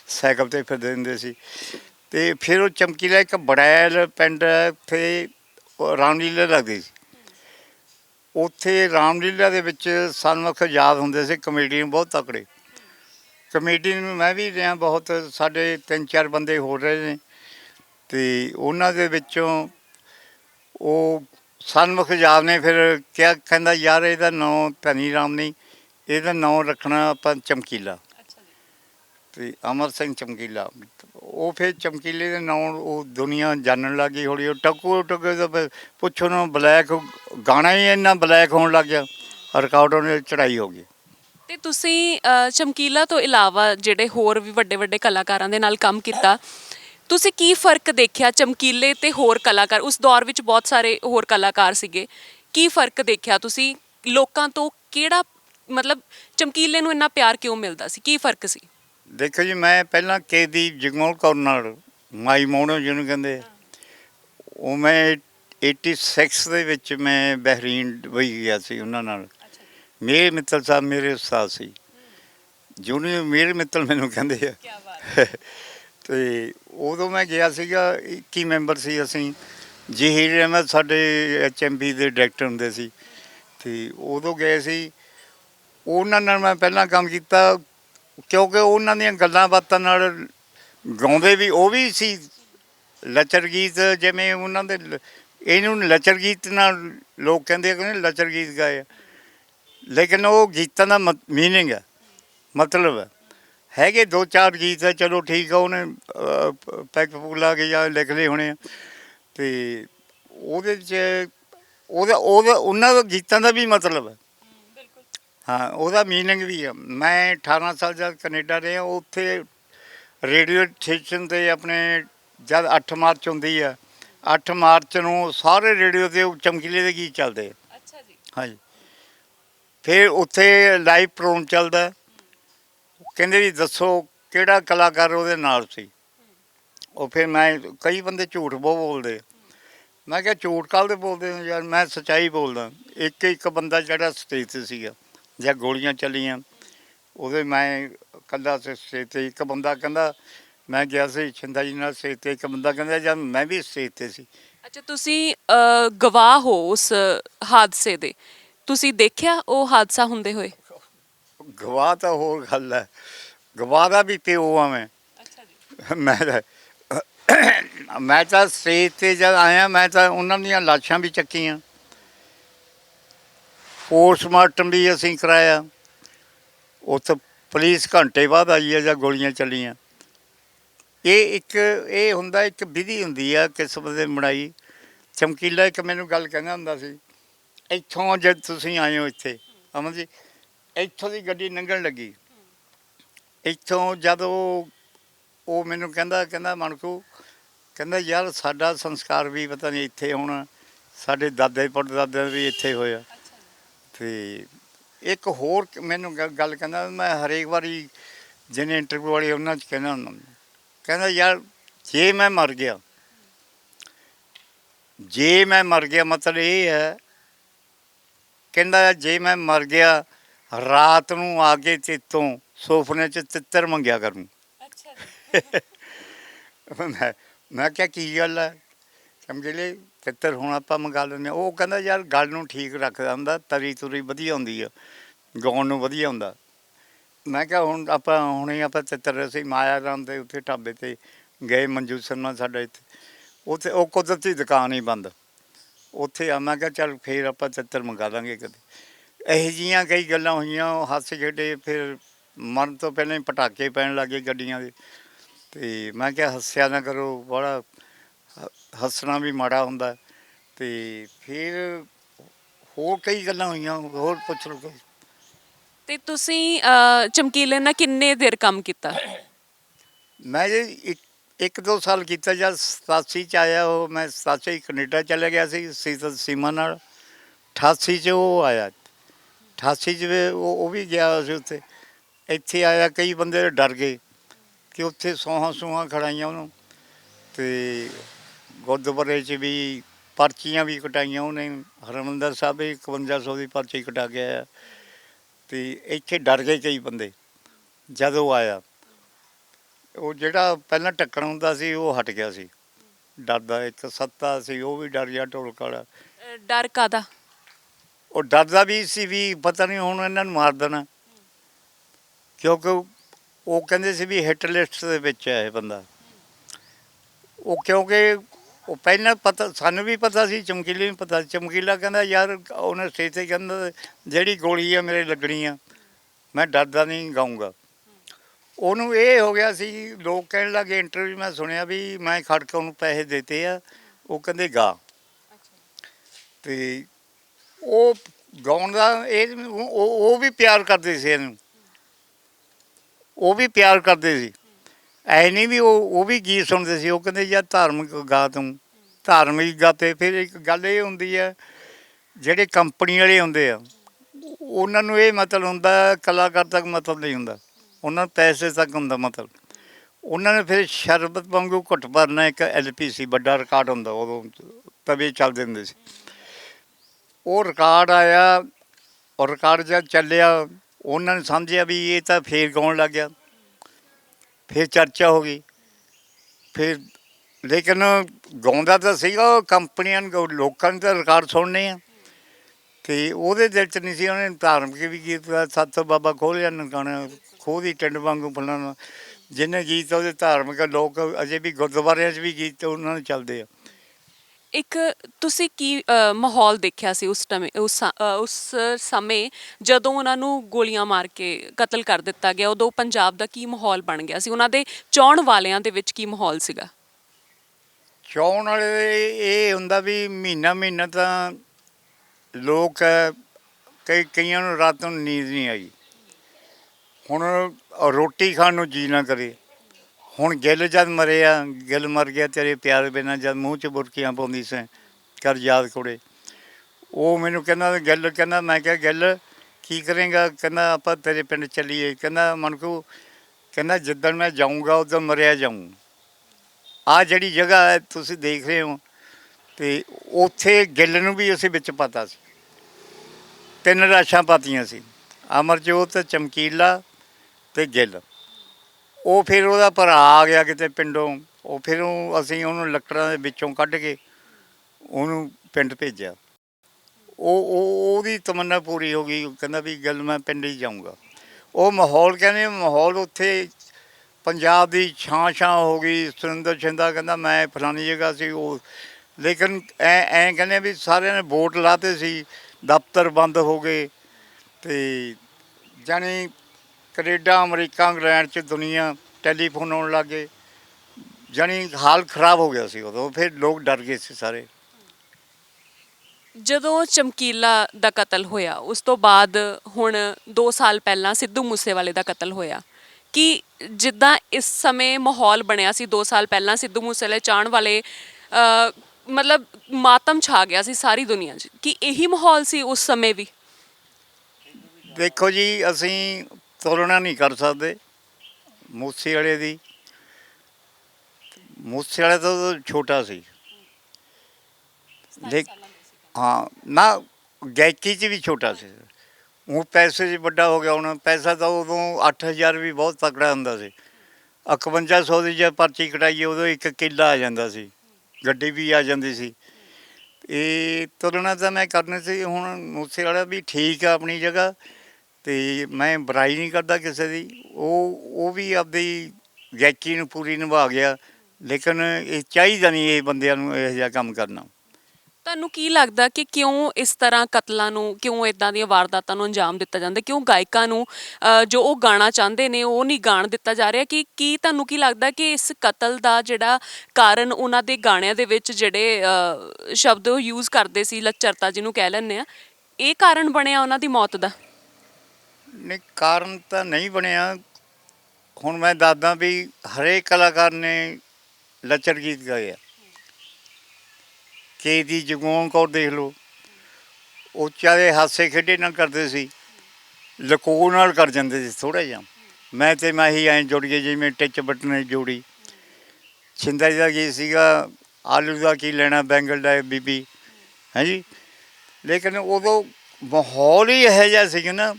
ਸਾਈਕਲ ਤੇ ਫਿਰਦੇ ਹੁੰਦੇ ਸੀ। ਤੇ ਫਿਰ ਉਹ ਚਮਕੀਲਾ ਇੱਕ ਬੜੈਲ ਪਿੰਡ ਹੈ, ਉੱਥੇ ਰਾਮਲੀਲਾ ਲੱਗਦੀ ਸੀ। ਉੱਥੇ ਰਾਮਲੀਲਾ ਦੇ ਵਿੱਚ ਸਾਨੂੰ ਸਨਮੁਖ ਯਾਦ ਹੁੰਦੇ ਸੀ ਕਮੇਡੀਅਨ ਬਹੁਤ ਤਕੜੇ। ਕਮੇਡੀਅਨ ਮੈਂ ਵੀ ਰਿਹਾ ਬਹੁਤ ਸਾਡੇ ਤਿੰਨ ਚਾਰ ਬੰਦੇ ਹੋ ਰਹੇ ਨੇ। ਤੇ ਉਹਨਾਂ ਦੇ ਵਿੱਚੋਂ ਉਹ ਸਨਮੁਖ ਯਾਦ ਨੇ ਫਿਰ ਕਿਹਾ ਕਹਿੰਦਾ ਯਾਰ ਇਹਦਾ ਨਾਂ ਧਨੀ ਰਾਮ ਨਹੀਂ ਇਹਦਾ ਨਾਂ ਰੱਖਣਾ ਆਪਾਂ ਚਮਕੀਲਾ। ਤੇ ਅਮਰ ਸਿੰਘ ਚਮਕੀਲਾ। ਉਹ ਫਿਰ ਚਮਕੀਲੇ ਦੇ ਨਾਂ ਉਹ ਦੁਨੀਆ ਜਾਣਨ ਲੱਗੀ ਹੌਲੀ ਉਹ ਟਕੂ ਟਕੂ ਦਾ ਪੁੱਛੋ ਨਾ ਬਲੈਕ ਗਾਣਾ ਹੀ ਇੰਨਾ ਬਲੈਕ ਹੋਣ ਲੱਗ ਗਿਆ ਰਿਕਾਰਡ ਉਹਨੇ ਚੜਾਈ ਹੋ ਗਈ। ਤੇ ਤੁਸੀਂ ਚਮਕੀਲਾ ਤੋਂ ਇਲਾਵਾ ਜਿਹੜੇ ਹੋਰ ਵੀ ਵੱਡੇ ਵੱਡੇ ਕਲਾਕਾਰਾਂ ਦੇ ਨਾਲ ਕੰਮ ਕੀਤਾ ਤੁਸੀਂ ਕੀ ਫ਼ਰਕ ਦੇਖਿਆ ਚਮਕੀਲੇ ਤੇ ਹੋਰ ਕਲਾਕਾਰ? ਉਸ ਦੌਰ ਵਿੱਚ ਬਹੁਤ ਸਾਰੇ ਹੋਰ ਕਲਾਕਾਰ ਸੀਗੇ। ਕੀ ਫ਼ਰਕ ਦੇਖਿਆ ਤੁਸੀਂ? ਲੋਕਾਂ ਤੋਂ ਕਿਹੜਾ ਮਤਲਬ ਚਮਕੀਲੇ ਨੂੰ ਇੰਨਾ ਪਿਆਰ ਕਿਉਂ ਮਿਲਦਾ ਸੀ? ਕੀ ਫ਼ਰਕ ਸੀ? ਦੇਖੋ ਜੀ ਮੈਂ ਪਹਿਲਾਂ ਕੇਦੀ ਜਗਮੋਹਨ ਕੌਰ ਨਾਲ ਮਾਈ ਮੋਹਣੋ ਜਿਹਨੂੰ ਕਹਿੰਦੇ ਆ, ਉਹ ਮੈਂ 86 ਦੇ ਵਿੱਚ ਮੈਂ ਬਹਿਰੀਨ ਦੁਬਈ ਗਿਆ ਸੀ ਉਹਨਾਂ ਨਾਲ। ਮੇਰੇ ਮਿੱਤਲ ਸਾਹਿਬ ਮੇਰੇ ਉਸਤਾਦ ਸੀ। ਜੂਨੀਅਰ ਮੇਰੇ ਮਿੱਤਲ ਮੈਨੂੰ ਕਹਿੰਦੇ ਆ। ਕੀ ਬਾਤ। ਤੇ ਉਦੋਂ ਮੈਂ ਗਿਆ ਸੀਗਾ 21 ਮੈਂਬਰ ਸੀ ਅਸੀਂ। ਜਹੀਰ ਅਹਿਮਦ ਸਾਡੇ ਐਚਐਮਬੀ ਦੇ ਡਾਇਰੈਕਟਰ ਹੁੰਦੇ ਸੀ। ਤੇ ਉਦੋਂ ਗਏ ਸੀ। ਉਹਨਾਂ ਨਾਲ ਮੈਂ ਪਹਿਲਾਂ ਕੰਮ ਕੀਤਾ, ਕਿਉਂਕਿ ਉਹਨਾਂ ਦੀਆਂ ਗੱਲਾਂ ਬਾਤਾਂ ਨਾਲ ਗਾਉਂਦੇ ਵੀ, ਉਹ ਵੀ ਸੀ ਲਚਰ ਗੀਤ ਜਿਵੇਂ ਉਹਨਾਂ ਦੇ ਇਹਨੂੰ ਲਚਰ ਗੀਤ ਨਾਲ ਲੋਕ ਕਹਿੰਦੇ ਆ ਕਿ ਉਹਨੇ ਲਚਰ ਗੀਤ ਗਾਏ ਆ। ਲੇਕਿਨ ਉਹ ਗੀਤਾਂ ਦਾ ਮੀਨਿੰਗ ਹੈ ਮਤਲਬ ਹੈ ਹੈਗੇ ਦੋ ਚਾਰ ਗੀਤ ਹੈ ਚਲੋ ਠੀਕ ਆ ਉਹਨੇ ਅਹ, ਪੈਕ ਪੂਲਾ ਕੇ ਜਾਂ ਲਿਖ ਲਏ ਹੋਣੇ ਆ। ਤੇ ਉਹਦੇ ਚ ਉਹਦਾ ਉਹਦਾ ਉਹਨਾਂ ਦਾ ਗੀਤਾਂ ਦਾ ਵੀ ਮਤਲਬ ਹੈ। ਹਾਂ ਉਹਦਾ ਮੀਨਿੰਗ ਵੀ ਹੈ ਮੈਂ 18 ਸਾਲ ਜਦ ਕੈਨੇਡਾ ਰਿਹਾ ਉੱਥੇ ਰੇਡੀਓ ਸਟੇਸ਼ਨ ਤੇ ਆਪਣੇ ਜਦ 8 ਮਾਰਚ ਹੁੰਦੀ ਆ 8 ਮਾਰਚ ਨੂੰ ਸਾਰੇ ਰੇਡੀਓ ਤੇ ਉਹ ਚਮਕੀਲੇ ਦੇ ਗੀਤ ਚੱਲਦੇ ਅੱਛਾ ਜੀ। ਹਾਂਜੀ। ਫਿਰ ਉੱਥੇ ਲਾਈਵ ਪ੍ਰੋਗਰਾਮ ਚੱਲਦਾ। ਕਹਿੰਦੇ ਵੀ ਦੱਸੋ ਕਿਹੜਾ ਕਲਾਕਾਰ ਉਹਦੇ ਨਾਲ ਸੀ? ਉਹ ਫਿਰ ਮੈਂ ਕਈ ਬੰਦੇ ਝੂਠ ਬਹੁਤ ਬੋਲਦੇ। ਮੈਂ ਕਿਹਾ ਝੂਠ ਕਾਹਦੇ ਬੋਲਦੇ ਹੋ ਯਾਰ? ਮੈਂ ਸੱਚਾਈ ਬੋਲਦਾ। ਇੱਕ ਇੱਕ ਬੰਦਾ ਜਿਹੜਾ ਸਟੇਜ ਤੇ ਸੀਗਾ, ਜਾਂ ਗੋਲੀਆਂ ਚੱਲੀਆਂ, ਉਹਦੇ ਮੈਂ ਕੱਲਾ ਸੀ ਸਟੇਜ ਤੇ ਇੱਕ ਬੰਦਾ ਕਹਿੰਦਾ, ਮੈਂ ਗਿਆ ਸੀ ਛਿੰਦਾ ਜੀ ਨਾਲ ਸਟੇਜ ਤੇ, ਇੱਕ ਬੰਦਾ ਕਹਿੰਦਾ ਜਦ ਮੈਂ ਵੀ ਸਟੇਜ ਤੇ ਸੀ। ਅੱਛਾ, ਤੁਸੀਂ ਗਵਾਹ ਹੋ ਉਸ ਹਾਦਸੇ ਦੇ। ਤੁਸੀਂ ਦੇਖਿਆ ਉਹ ਹਾਦਸਾ ਹੁੰਦੇ ਹੋਏ? ਗਵਾਹ ਤਾਂ ਹੋਰ ਗੱਲ ਹੈ। ਗਵਾਹ ਦਾ ਵੀ ਪਿਓ ਆ ਮੈਂ। ਅੱਛਾ ਜੀ। ਮੈਂ ਤਾਂ ਮੈਂ ਤਾਂ ਸਟੇਜ ਤੇ ਜਦ ਆਇਆ ਮੈਂ ਤਾਂ ਉਹਨਾਂ ਦੀਆਂ ਲਾਸ਼ਾਂ ਵੀ ਚੱਕੀਆਂ। ਪੋਸਟਮਾਰਟਮ ਵੀ ਅਸੀਂ ਕਰਾਇਆ। ਉੱਥੇ ਪੁਲਿਸ ਘੰਟੇ ਬਾਅਦ ਆਈ ਹੈ ਜਾਂ ਗੋਲੀਆਂ ਚੱਲੀਆਂ। ਇਹ ਇੱਕ ਇਹ ਹੁੰਦਾ ਇੱਕ ਵਿਧੀ ਹੁੰਦੀ ਆ ਕਿਸਮ ਦੇ ਬਣਾਈ ਚਮਕੀਲਾ ਇੱਕ ਮੈਨੂੰ ਗੱਲ ਕਹਿੰਦਾ ਹੁੰਦਾ ਸੀ ਇੱਥੋਂ ਜਦ ਤੁਸੀਂ ਆਏ ਹੋ ਇੱਥੇ ਅਮਨ ਜੀ ਇੱਥੋਂ ਦੀ ਗੱਡੀ ਲੰਘਣ ਲੱਗੀ। ਇੱਥੋਂ ਜਦ ਉਹ ਉਹ ਮੈਨੂੰ ਕਹਿੰਦਾ ਕਹਿੰਦਾ ਮਣਕੂ ਕਹਿੰਦਾ ਯਾਰ ਸਾਡਾ ਸੰਸਕਾਰ ਵੀ ਪਤਾ ਨਹੀਂ ਇੱਥੇ ਹੋਣਾ ਸਾਡੇ ਦਾਦੇ ਪੜਦਾਦੇ ਵੀ ਇੱਥੇ ਹੋਇਆ ਤੇ ਇੱਕ ਹੋਰ ਮੈਨੂੰ ਗੱਲ ਕਹਿੰਦਾ ਮੈਂ ਹਰੇਕ ਵਾਰੀ ਜਿਹਨੇ ਇੰਟਰਵਿਊ ਵਾਲੇ ਉਹਨਾਂ 'ਚ ਕਹਿੰਦਾ ਹੁੰਦਾ ਕਹਿੰਦਾ ਯਾਰ ਜੇ ਮੈਂ ਮਰ ਗਿਆ ਜੇ ਮੈਂ ਮਰ ਗਿਆ ਮਤਲਬ ਇਹ ਹੈ ਕਹਿੰਦਾ ਜੇ ਮੈਂ ਮਰ ਗਿਆ ਰਾਤ ਨੂੰ ਆ ਕੇ ਤੇਤੋਂ ਸੋਫਨੇ 'ਚ ਤਿੱਤਰ ਮੰਗਿਆ ਕਰੂੰ। ਅੱਛਾ ਮੈਂ ਮੈਂ ਕਿਹਾ ਕੀ ਗੱਲ ਹੈ? ਸਮਝਲੇ ਤਿੱਤਰ ਹੁਣ ਆਪਾਂ ਮੰਗਾ ਲੈਂਦੇ ਹਾਂ। ਉਹ ਕਹਿੰਦਾ ਯਾਰ ਗੱਲ ਨੂੰ ਠੀਕ ਰੱਖਦਾ ਹੁੰਦਾ ਤਰੀ ਤੁਰੀ ਵਧੀਆ ਹੁੰਦੀ ਆ ਗਾਉਣ ਨੂੰ ਵਧੀਆ ਹੁੰਦਾ। ਮੈਂ ਕਿਹਾ ਹੁਣ ਆਪਾਂ ਹੁਣੇ ਆਪਾਂ ਤਿੱਤਰ ਅਸੀਂ ਮਾਇਆ ਰਾਮ ਦੇ ਉੱਥੇ ਢਾਬੇ ਤੇ ਗਏ ਮਨਜੂਰ ਸ਼ਰਮਾ ਸਾਡਾ ਇੱਥੇ। ਉੱਥੇ ਉਹ ਕੁਦਰਤੀ ਦੁਕਾਨ ਹੀ ਬੰਦ। ਉੱਥੇ ਆ ਮੈਂ ਕਿਹਾ ਚੱਲ ਫੇਰ ਆਪਾਂ ਤਿੱਤਰ ਮੰਗਾ ਲਾਂਗੇ ਕਦੇ। ਇਹੋ ਜੀਆਂ ਕਈ ਗੱਲਾਂ ਹੋਈਆਂ ਉਹ ਹੱਸ ਖੇਡੇ ਫਿਰ ਮਰਨ ਤੋਂ ਪਹਿਲਾਂ ਹੀ ਪਟਾਕੇ ਪੈਣ ਲੱਗੇ ਗੱਡੀਆਂ ਦੇ। ਤੇ ਮੈਂ ਕਿਹਾ ਹੱਸਿਆ ਨਾ ਕਰੋ ਬੜਾ ਹੱਸਣਾ ਵੀ ਮਾੜਾ ਹੁੰਦਾ। ਤੇ ਫਿਰ ਹੋਰ ਕਈ ਗੱਲਾਂ ਹੋਈਆਂ ਹੋਰ ਪੁੱਛ ਲਓ ਕੋਈ। ਤੇ ਤੁਸੀਂ ਅਹ, ਚਮਕੀਲੇ ਨਾਲ ਕਿੰਨੇ ਦੇਰ ਕੰਮ ਕੀਤਾ? ਮੈਂ ਜੀ ਇੱਕ ਇੱਕ ਦੋ ਸਾਲ ਕੀਤਾ ਜਦ 87 ਚ ਆਇਆ ਉਹ ਮੈਂ 87 ਕੈਨੇਡਾ ਚਲੇ ਗਿਆ ਸੀ ਸੀਤਲ ਸੀਮਾ ਨਾਲ। 88 ਚ ਉਹ ਆਇਆ। 88 ਚ ਉਹ ਉਹ ਵੀ ਗਿਆ ਸੀ ਉੱਥੇ। ਇੱਥੇ ਆਇਆ, ਕਈ ਬੰਦੇ ਡਰ ਗਏ ਕਿ ਉੱਥੇ ਸੌਹਾਂ ਸੂਹਾਂ ਖੜਾਈਆਂ ਉਹਨੂੰ ਤੇ ਗੁਰਦੁਆਰੇ ਚ ਵੀ ਪਰਚੀਆਂ ਵੀ ਕਟਾਈਆਂ ਉਹਨੇ। ਹਰਮੰਦਰ ਸਾਹਿਬ ਵੀ 5100 ਦੀ ਪਰਚੀ ਕਟਾ ਕੇ ਆਇਆ। ਤੇ ਇੱਥੇ ਡਰ ਗਏ ਕਈ ਬੰਦੇ, ਜਦੋਂ ਆਇਆ। ਉਹ ਜਿਹੜਾ ਪਹਿਲਾਂ ਟੱਕਣ ਹੁੰਦਾ ਸੀ, ਉਹ ਹਟ ਗਿਆ ਸੀ। ਡਰਦਾ ਇੱਕ ਸੱਤਾ ਸੀ, ਉਹ ਵੀ ਡਰ ਗਿਆ ਢੋਲਕ ਵਾਲਾ। ਡਰ ਕਾਦਾ ਉਹ ਡਰਦਾ ਵੀ ਸੀ ਵੀ ਪਤਾ ਨਹੀਂ ਹੁਣ ਇਹਨਾਂ ਨੂੰ ਮਾਰ ਦੇਣਾ। ਕਿਉਂਕਿ ਉਹ ਕਹਿੰਦੇ ਸੀ ਵੀ ਹਿੱਟ ਲਿਸਟ ਦੇ ਵਿੱਚ ਹੈ ਇਹ ਬੰਦਾ। ਉਹ ਕਿਉਂਕਿ ਉਹ ਪਹਿਲਾਂ ਪਤਾ ਸਾਨੂੰ ਵੀ ਪਤਾ ਸੀ ਚਮਕੀਲੇ ਨੂੰ ਪਤਾ ਸੀ। ਚਮਕੀਲਾ ਕਹਿੰਦਾ ਯਾਰ ਉਹਨੇ ਸਟੇਜ ਤੇ ਕਹਿੰਦਾ ਜਿਹੜੀ ਗੋਲੀ ਆ ਮੇਰੇ ਲੱਗਣੀ ਆ। ਮੈਂ ਡਰਦਾ ਨਹੀਂ ਗਾਉਂਗਾ। ਉਹਨੂੰ ਇਹ ਹੋ ਗਿਆ ਸੀ ਲੋਕ ਕਹਿਣ ਲੱਗੇ ਇੰਟਰਵਿਊ ਮੈਂ ਸੁਣਿਆ ਵੀ ਮੈਂ ਖੜ ਕੇ ਉਹਨੂੰ ਪੈਸੇ ਦਿੱਤੇ ਆ ਉਹ ਕਹਿੰਦੇ ਗਾ। ਤੇ ਉਹ ਗਾਉਣ ਦਾ ਇਹ ਉਹ ਉਹ ਵੀ ਪਿਆਰ ਕਰਦੇ ਸੀ ਇਹਨੂੰ। ਉਹ ਵੀ ਪਿਆਰ ਕਰਦੇ ਸੀ। ਐ ਨਹੀਂ ਵੀ ਉਹ ਉਹ ਵੀ ਗੀਤ ਸੁਣਦੇ ਸੀ। ਉਹ ਕਹਿੰਦੇ, ਯਾਰ ਧਾਰਮਿਕ ਗਾ ਤੂੰ। ਧਾਰਮਿਕ ਗਾਤੇ ਫਿਰ ਇੱਕ ਗੱਲ ਇਹ ਹੁੰਦੀ ਹੈ ਜਿਹੜੇ ਕੰਪਨੀ ਵਾਲੇ ਹੁੰਦੇ ਆ, ਉਹਨਾਂ ਨੂੰ ਇਹ ਮਤਲਬ ਹੁੰਦਾ, ਕਲਾਕਾਰ ਤੱਕ ਮਤਲਬ ਨਹੀਂ ਹੁੰਦਾ। ਉਹਨਾਂ ਨੂੰ ਪੈਸੇ ਤੱਕ ਹੁੰਦਾ ਮਤਲਬ। ਉਹਨਾਂ ਨੇ ਫਿਰ ਸ਼ਰਬਤ ਵਾਂਗੂ ਘੁੱਟ ਭਰਨਾ, ਇੱਕ ਐਲਪੀ ਸੀ, ਵੱਡਾ ਰਿਕਾਰਡ ਹੁੰਦਾ, ਉਦੋਂ ਤਵੇ ਚੱਲਦੇ ਹੁੰਦੇ ਸੀ। ਉਹ ਰਿਕਾਰਡ ਆਇਆ ਔਰ ਰਿਕਾਰਡ ਜਦ ਚੱਲਿਆ, ਉਹਨਾਂ ਨੇ ਸਮਝਿਆ ਵੀ ਇਹ ਤਾਂ ਫੇਰ ਗਾਉਣ ਲੱਗ ਗਿਆ। ਫਿਰ ਚਰਚਾ ਹੋ ਗਈ। ਫਿਰ ਲੇਕਿਨ ਗਾਉਂਦਾ ਤਾਂ ਸੀਗਾ, ਉਹ ਕੰਪਨੀਆਂ ਨੂੰ ਲੋਕਾਂ ਨੇ ਤਾਂ ਰਿਕਾਰਡ ਸੁਣਨੇ ਆ। ਤੇ ਉਹਦੇ ਦਿਲ ਚ ਨਹੀਂ ਸੀ, ਉਹਨੇ ਧਾਰਮਿਕ ਵੀ ਗੀਤ ਦਾ ਸੱਤ ਬਾਬਾ ਖੋਲਿਆ ਨਨਕਾਣਾ ਖੋਹ ਦੀ ਟਿੰਡ ਵਾਂਗੂ ਫਲਾਣਾ। ਜਿਹਨੇ ਗੀਤ ਉਹਦੇ ਧਾਰਮਿਕ ਲੋਕ ਅਜੇ ਵੀ ਗੁਰਦੁਆਰਿਆਂ 'ਚ ਵੀ ਗੀਤ ਉਹਨਾਂ ਦੇ ਚੱਲਦੇ ਆ। ਇੱਕ ਤੁਸੀਂ ਕੀ ਅਹ, ਮਾਹੌਲ ਦੇਖਿਆ ਸੀ ਉਸ ਟਮੇ ਉਸ ਸ- ਅਹ, ਉਸ ਸਮੇਂ ਜਦੋਂ ਉਹਨਾਂ ਨੂੰ ਗੋਲੀਆਂ ਮਾਰ ਕੇ ਕਤਲ ਕਰ ਦਿੱਤਾ ਗਿਆ ਉਦੋਂ ਪੰਜਾਬ ਦਾ ਕੀ ਮਾਹੌਲ ਬਣ ਗਿਆ ਸੀ? ਉਹਨਾਂ ਦੇ ਚਾਹਣ ਵਾਲਿਆਂ ਦੇ ਵਿੱਚ ਕੀ ਮਾਹੌਲ ਸੀਗਾ? ਚਾਉਣ ਵਾਲੇ ਦੇ ਇਹ ਹੁੰਦਾ ਵੀ ਮਹੀਨਾ ਮਹੀਨਾ ਤਾਂ ਲੋਕ ਕਈ ਕਈਆਂ ਨੂੰ ਰਾਤ ਨੂੰ ਨੀਂਦ ਨਹੀਂ ਆਈ। ਹੁਣ ਰੋਟੀ ਖਾਣ ਨੂੰ ਜੀ ਨਾ ਕਰੇ। ਹੁਣ ਗਿੱਲ ਜਦ ਮਰੇ ਆ, ਗਿੱਲ ਮਰ ਗਿਆ, ਤੇਰੇ ਪਿਆਰ ਬਿਨਾਂ ਜਦ ਮੂੰਹ 'ਚ ਬੁਰਕੀਆਂ ਪਾਉਂਦੀ ਸੈਂ, ਕਰ ਯਾਦ ਕੁੜੇ। ਉਹ ਮੈਨੂੰ ਕਹਿੰਦਾ, ਗਿੱਲ ਕਹਿੰਦਾ, ਮੈਂ ਕਿਹਾ, ਗਿੱਲ, ਕੀ ਕਰੇਗਾ? ਕਹਿੰਦਾ, ਆਪਾਂ ਤੇਰੇ ਪਿੰਡ ਚੱਲੀਏ। ਕਹਿੰਦਾ, ਮਨਕੂ, ਕਹਿੰਦਾ, ਜਿੱਦਣ ਮੈਂ ਜਾਊਂਗਾ, ਉਦੋਂ ਮਰਿਆ ਜਾਊਂ। ਆ ਜਿਹੜੀ ਜਗ੍ਹਾ ਹੈ, ਤੁਸੀਂ ਦੇਖ ਰਹੇ ਹੋ। ਤੇ ਉੱਥੇ ਗਿੱਲ ਨੂੰ ਵੀ ਅਸੀਂ ਵਿੱਚ ਪਤਾ ਸੀ। ਤਿੰਨ ਰਾਸ਼ਾਂ ਪਾਤੀਆਂ ਸੀ। ਅਮਰਜੋਤ, ਚਮਕੀਲਾ ਤੇ ਗਿੱਲ। ਉਹ ਫਿਰ ਉਹਦਾ ਭਰਾ ਆ ਗਿਆ ਕਿਤੇ ਪਿੰਡੋਂ, ਉਹ ਫਿਰ ਉਹ ਅਸੀਂ ਉਹਨੂੰ ਲੱਕੜਾਂ ਦੇ ਵਿੱਚੋਂ ਕੱਢ ਕੇ ਉਹਨੂੰ ਪਿੰਡ ਭੇਜਿਆ। ਉਹ ਉਹ, ਉਹਦੀ ਤਮੰਨਾ ਪੂਰੀ ਹੋ ਗਈ ਕਹਿੰਦਾ ਵੀ ਗੱਲ ਮੈਂ ਪਿੰਡ ਹੀ ਜਾਊਂਗਾ। ਉਹ ਮਾਹੌਲ ਕਹਿੰਦੇ ਮਾਹੌਲ ਉੱਥੇ ਪੰਜਾਬ ਦੀ ਛਾਂ ਛਾਂ ਹੋ ਗਈ, ਸੁਰਿੰਦਰ ਛਿੰਦਾ ਕਹਿੰਦਾ ਮੈਂ ਫਲਾਨੀ ਜਗ੍ਹਾ ਸੀ, ਉਹ ਲੇਕਿਨ ਐ ਐ ਕਹਿੰਦੇ ਵੀ ਸਾਰਿਆਂ ਨੇ ਵੋਟ ਲਾਤੇ ਸੀ, ਦਫ਼ਤਰ ਬੰਦ ਹੋ ਗਏ ਤੇ ਜਾਣੀ ਕੈਨੇਡਾ ਅਮਰੀਕਾ ਇੰਗਲੈਂਡ ਚ ਦੁਨੀਆ ਟੈਲੀਫੋਨ ਆਉਣ ਲੱਗੇ ਜਾਣੀ ਹਾਲ ਖਰਾਬ ਹੋ ਗਿਆ ਸੀ ਉਦੋਂ ਫਿਰ ਲੋਕ ਡਰ ਗਏ ਸੀ ਸਾਰੇ। ਜਦੋਂ ਚਮਕੀਲਾ ਦਾ ਕਤਲ ਹੋਇਆ ਉਸ ਤੋਂ ਬਾਅਦ ਹੁਣ 2 ਸਾਲ ਪਹਿਲਾਂ ਸਿੱਧੂ ਮੂਸੇਵਾਲੇ ਦਾ ਕਤਲ ਹੋਇਆ। ਕਿ ਜਿੱਦਾਂ ਇਸ ਸਮੇਂ ਮਾਹੌਲ ਬਣਿਆ ਸੀ 2 ਸਾਲ ਪਹਿਲਾਂ ਸਿੱਧੂ ਮੂਸੇਵਾਲੇ ਚਾਹਣ ਵਾਲੇ ਮਤਲਬ ਮਾਤਮ ਛਾ ਗਿਆ ਸੀ ਸਾਰੀ ਦੁਨੀਆ 'ਚ? ਕਿ ਇਹੀ ਮਾਹੌਲ ਸੀ ਉਸ ਸਮੇਂ ਵੀ? ਦੇਖੋ ਜੀ ਅਸੀਂ ਤੁਲਨਾ ਨਹੀਂ ਕਰ ਸਕਦੇ। ਮੂਸੇ ਵਾਲੇ ਦੀ। ਮੂਸੇ ਵਾਲੇ ਤੋਂ ਛੋਟਾ ਸੀ। ਦੇਖ ਹਾਂ ਨਾ ਗਾਇਕੀ 'ਚ ਵੀ ਛੋਟਾ ਸੀ। ਉਹ ਪੈਸੇ 'ਚ ਵੱਡਾ ਹੋ ਗਿਆ। ਹੁਣ ਪੈਸਾ ਤਾਂ ਉਦੋਂ 8000 ਵੀ ਬਹੁਤ ਤਕੜਾ ਹੁੰਦਾ ਸੀ। 5100 ਦੀ ਜੇ ਪਰਚੀ ਕਟਾਈਏ ਉਦੋਂ ਇੱਕ ਕਿੱਲਾ ਆ ਜਾਂਦਾ ਸੀ। ਗੱਡੀ ਵੀ ਆ ਜਾਂਦੀ ਸੀ। ਇਹ ਤੁਲਨਾ ਤਾਂ ਮੈਂ ਕਰਨੀ ਸੀ। ਹੁਣ ਮੂਸੇ ਵਾਲਾ ਵੀ ਠੀਕ ਆ ਆਪਣੀ ਜਗ੍ਹਾ। ਤੇ ਮੈਂ ਬੁਰਾਈ ਨਹੀਂ ਕਰਦਾ ਕਿਸੇ ਦੀ। ਉਹ ਉਹ ਵੀ ਆਪਦੀ ਗਾਇਕੀ ਨੂੰ ਪੂਰੀ ਨਿਭਾ ਗਿਆ। ਲੇਕਿਨ ਇਹ ਚਾਹੀਦਾ ਨਹੀਂ ਇਹ ਬੰਦਿਆਂ ਨੂੰ ਇਹੋ ਜਿਹਾ ਕੰਮ ਕਰਨਾ। ਤੁਹਾਨੂੰ ਕੀ ਲੱਗਦਾ ਕਿ ਕਿਉਂ ਇਸ ਤਰ੍ਹਾਂ ਕਤਲਾਂ ਨੂੰ, ਕਿਉਂ ਇਦਾਂ ਦੀਆਂ ਵਾਰਦਾਤਾਂ ਨੂੰ ਅੰਜਾਮ ਦਿੱਤਾ ਜਾਂਦਾ? ਕਿਉਂ ਗਾਇਕਾਂ ਨੂੰ ਜੋ ਉਹ ਗਾਣਾ ਚਾਹੁੰਦੇ ਨੇ, ਉਹ ਨਹੀਂ ਗਾਣ ਦਿੱਤਾ ਜਾ ਰਿਹਾ? ਕਿ, ਕੀ ਤੁਹਾਨੂੰ ਕੀ ਲੱਗਦਾ ਕਿ ਇਸ ਕਤਲ ਦਾ ਜਿਹੜਾ ਕਾਰਨ ਉਹਨਾਂ ਦੇ ਗਾਣਿਆਂ ਦੇ ਵਿੱਚ ਜਿਹੜੇ ਸ਼ਬਦ ਉਹ ਯੂਜ਼ ਕਰਦੇ ਸੀ, ਲੱਚਰਤਾ ਜਿਹਨੂੰ ਕਹਿ ਲੈਂਦੇ ਆ, ਇਹ ਕਾਰਨ ਬਣਿਆ ਉਹਨਾਂ ਦੀ ਮੌਤ ਦਾ? ਨਹੀਂ ਕਾਰਨ ਤਾਂ ਨਹੀਂ ਬਣਿਆ। ਹੁਣ ਮੈਂ ਦੱਸਦਾ ਵੀ ਹਰੇਕ ਕਲਾਕਾਰ ਨੇ ਲੱਚਰ ਗੀਤ ਗਾਇਆ ਕੇ ਦੀ ਜਗਮੋਹਨ ਕੌਰ ਦੇਖ ਲਓ। ਉਹ ਚਾਰੇ ਹਾਸੇ ਖੇਡੇ ਨਾਲ ਕਰਦੇ ਸੀ। ਲਕੋ ਨਾਲ ਕਰ ਜਾਂਦੇ ਸੀ ਥੋੜਾ ਜਿਹਾ। ਮੈਂ ਤੇ ਮੈਂ ਹੀ ਐਂ ਜੁੜ ਗਏ ਜਿਵੇਂ ਟਿੱਚ ਬਟਨੇ ਜੋੜੀ। ਛਿੰਦਾ ਜੀ ਦਾ ਗੀਤ ਸੀਗਾ, ਆਲੂ ਦਾ ਕੀ ਲੈਣਾ ਬੈਂਗਲ ਦਾ ਬੀਬੀ। ਹੈ ਲੇਕਿਨ ਉਦੋਂ ਮਾਹੌਲ ਹੀ ਇਹੋ ਜਿਹਾ ਸੀ ਨਾ।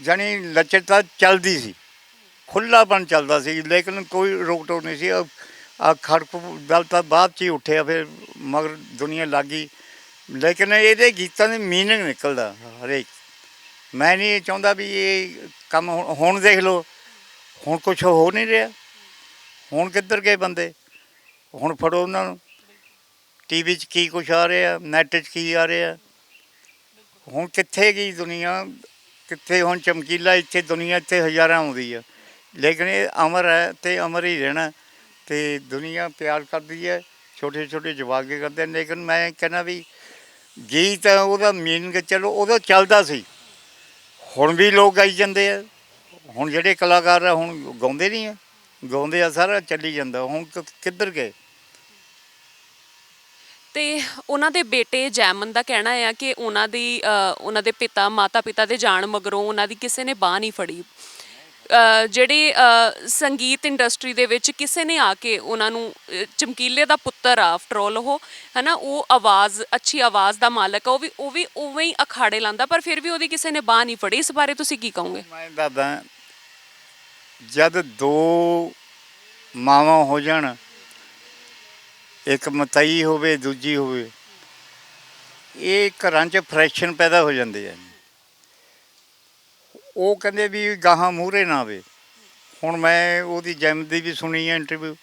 ਜਾਣੀ ਲਚਕਤਾ ਚੱਲਦੀ ਸੀ। ਖੁੱਲਾਪਨ ਚੱਲਦਾ ਸੀ, ਲੇਕਿਨ ਕੋਈ ਰੋਕ ਟੋਕ ਨਹੀਂ ਸੀ। ਆ ਖੜਕ ਦਲ ਤਾਂ ਬਾਅਦ ਚ ਹੀ ਉੱਠਿਆ, ਫਿਰ ਮਗਰ ਦੁਨੀਆ ਲੱਗੀ ਲੇਕਿਨ ਇਹਦੇ ਗੀਤਾਂ ਦੇ ਮੀਨਿੰਗ ਨਿਕਲਦਾ, ਹਰੇਕ। ਮੈਂ ਨਹੀਂ ਚਾਹੁੰਦਾ ਵੀ ਇਹ ਕੰਮ ਹੁਣ- ਹੁਣ ਦੇਖ ਲਓ। ਹੁਣ ਕੁਝ ਹੋ ਨਹੀਂ ਰਿਹਾ। ਹੁਣ ਕਿੱਧਰ ਗਏ ਬੰਦੇ? ਹੁਣ ਫੜੋ ਉਹਨਾਂ ਨੂੰ। ਟੀਵੀ 'ਚ ਕੀ ਕੁਛ ਆ ਰਿਹਾ ਨੈੱਟ 'ਚ ਕੀ ਆ ਰਿਹਾ। ਹੁਣ ਕਿੱਥੇ ਗਈ ਦੁਨੀਆ? ਕਿੱਥੇ ਹੁਣ ਚਮਕੀਲਾ, ਇੱਥੇ ਦੁਨੀਆ, ਇੱਥੇ ਹਜ਼ਾਰਾਂ ਆਉਂਦੀ ਆ। ਲੇਕਿਨ ਇਹ ਅਮਰ ਹੈ ਤੇ ਅਮਰ ਹੀ ਰਹਿਣਾ, ਤੇ ਦੁਨੀਆ ਪਿਆਰ ਕਰਦੀ ਹੈ ਛੋਟੇ ਛੋਟੇ ਜਵਾਗੇ ਕਰਦੇ ਨੇ ਲੇਕਿਨ ਮੈਂ ਕਹਿੰਦਾ ਵੀ ਗੀਤ ਉਹਦਾ ਮੀਨਿੰਗ ਚਲੋ, ਉਹਦਾ ਚੱਲਦਾ ਸੀ। ਹੁਣ ਵੀ ਲੋਕ ਗਾਈ ਜਾਂਦੇ ਆ। ਹੁਣ ਜਿਹੜੇ ਕਲਾਕਾਰ ਆ, ਹੁਣ ਗਾਉਂਦੇ ਨਹੀਂ ਆ। ਗਾਉਂਦੇ ਆ ਸਾਰਾ, ਚੱਲੀ ਜਾਂਦਾ। ਹੁਣ ਕਿ- ਕਿੱਧਰ ਗਏ? ਤੇ ਉਹਨਾਂ ਦੇ ਬੇਟੇ ਜੈਮਨ ਦਾ ਕਹਿਣਾ ਹੈ ਕਿ ਉਹਨਾਂ ਦੀ ਉਹਨਾਂ ਦੇ ਪਿਤਾ ਮਾਤਾ ਪਿਤਾ ਦੇ ਜਾਣ ਮਗਰੋਂ ਉਹਨਾਂ ਦੀ ਕਿਸੇ ਨੇ ਬਾਹ ਨਹੀਂ ਫੜੀ। ਜਿਹੜੇ ਸੰਗੀਤ ਇੰਡਸਟਰੀ ਦੇ ਵਿੱਚ ਕਿਸੇ ਨੇ ਆ ਕੇ ਉਹਨਾਂ ਨੂੰ ਚਮਕੀਲੇ ਦਾ ਪੁੱਤਰ ਆ ਆਫਟਰ ਆਲ ਉਹ, ਹਨਾ, ਉਹ ਆਵਾਜ਼, ਅੱਛੀ ਆਵਾਜ਼ ਦਾ ਮਾਲਕ ਆ, ਉਹ ਵੀ ਉਹ ਵੀ ਉਵੇਂ ਹੀ ਅਖਾੜੇ ਲਾਂਦਾ ਪਰ ਫਿਰ ਵੀ ਉਹਦੀ ਕਿਸੇ ਨੇ ਬਾਹ ਨਹੀਂ ਫੜੀ। ਇਸ ਬਾਰੇ ਤੁਸੀਂ ਕੀ ਕਹੋਗੇ? ਮੈਂ ਦੱਸਦਾ, ਜਦ ਦੋ ਮਾਵਾਂ ਹੋ ਜਾਣ ਇੱਕ ਮਤਈ ਹੋਵੇ, ਦੂਜੀ ਹੋਵੇ, ਇਹ ਘਰਾਂ 'ਚ ਫਰੈਕਸ਼ਨ ਪੈਦਾ ਹੋ ਜਾਂਦੇ ਆ ਉਹ ਕਹਿੰਦੇ ਵੀ ਗਾਹਾਂ ਮੂਹਰੇ ਨਾ ਆਵੇ। ਹੁਣ ਮੈਂ ਉਹਦੀ ਜੈਮ ਦੀ ਵੀ ਸੁਣੀ ਹੈ ਇੰਟਰਵਿਊ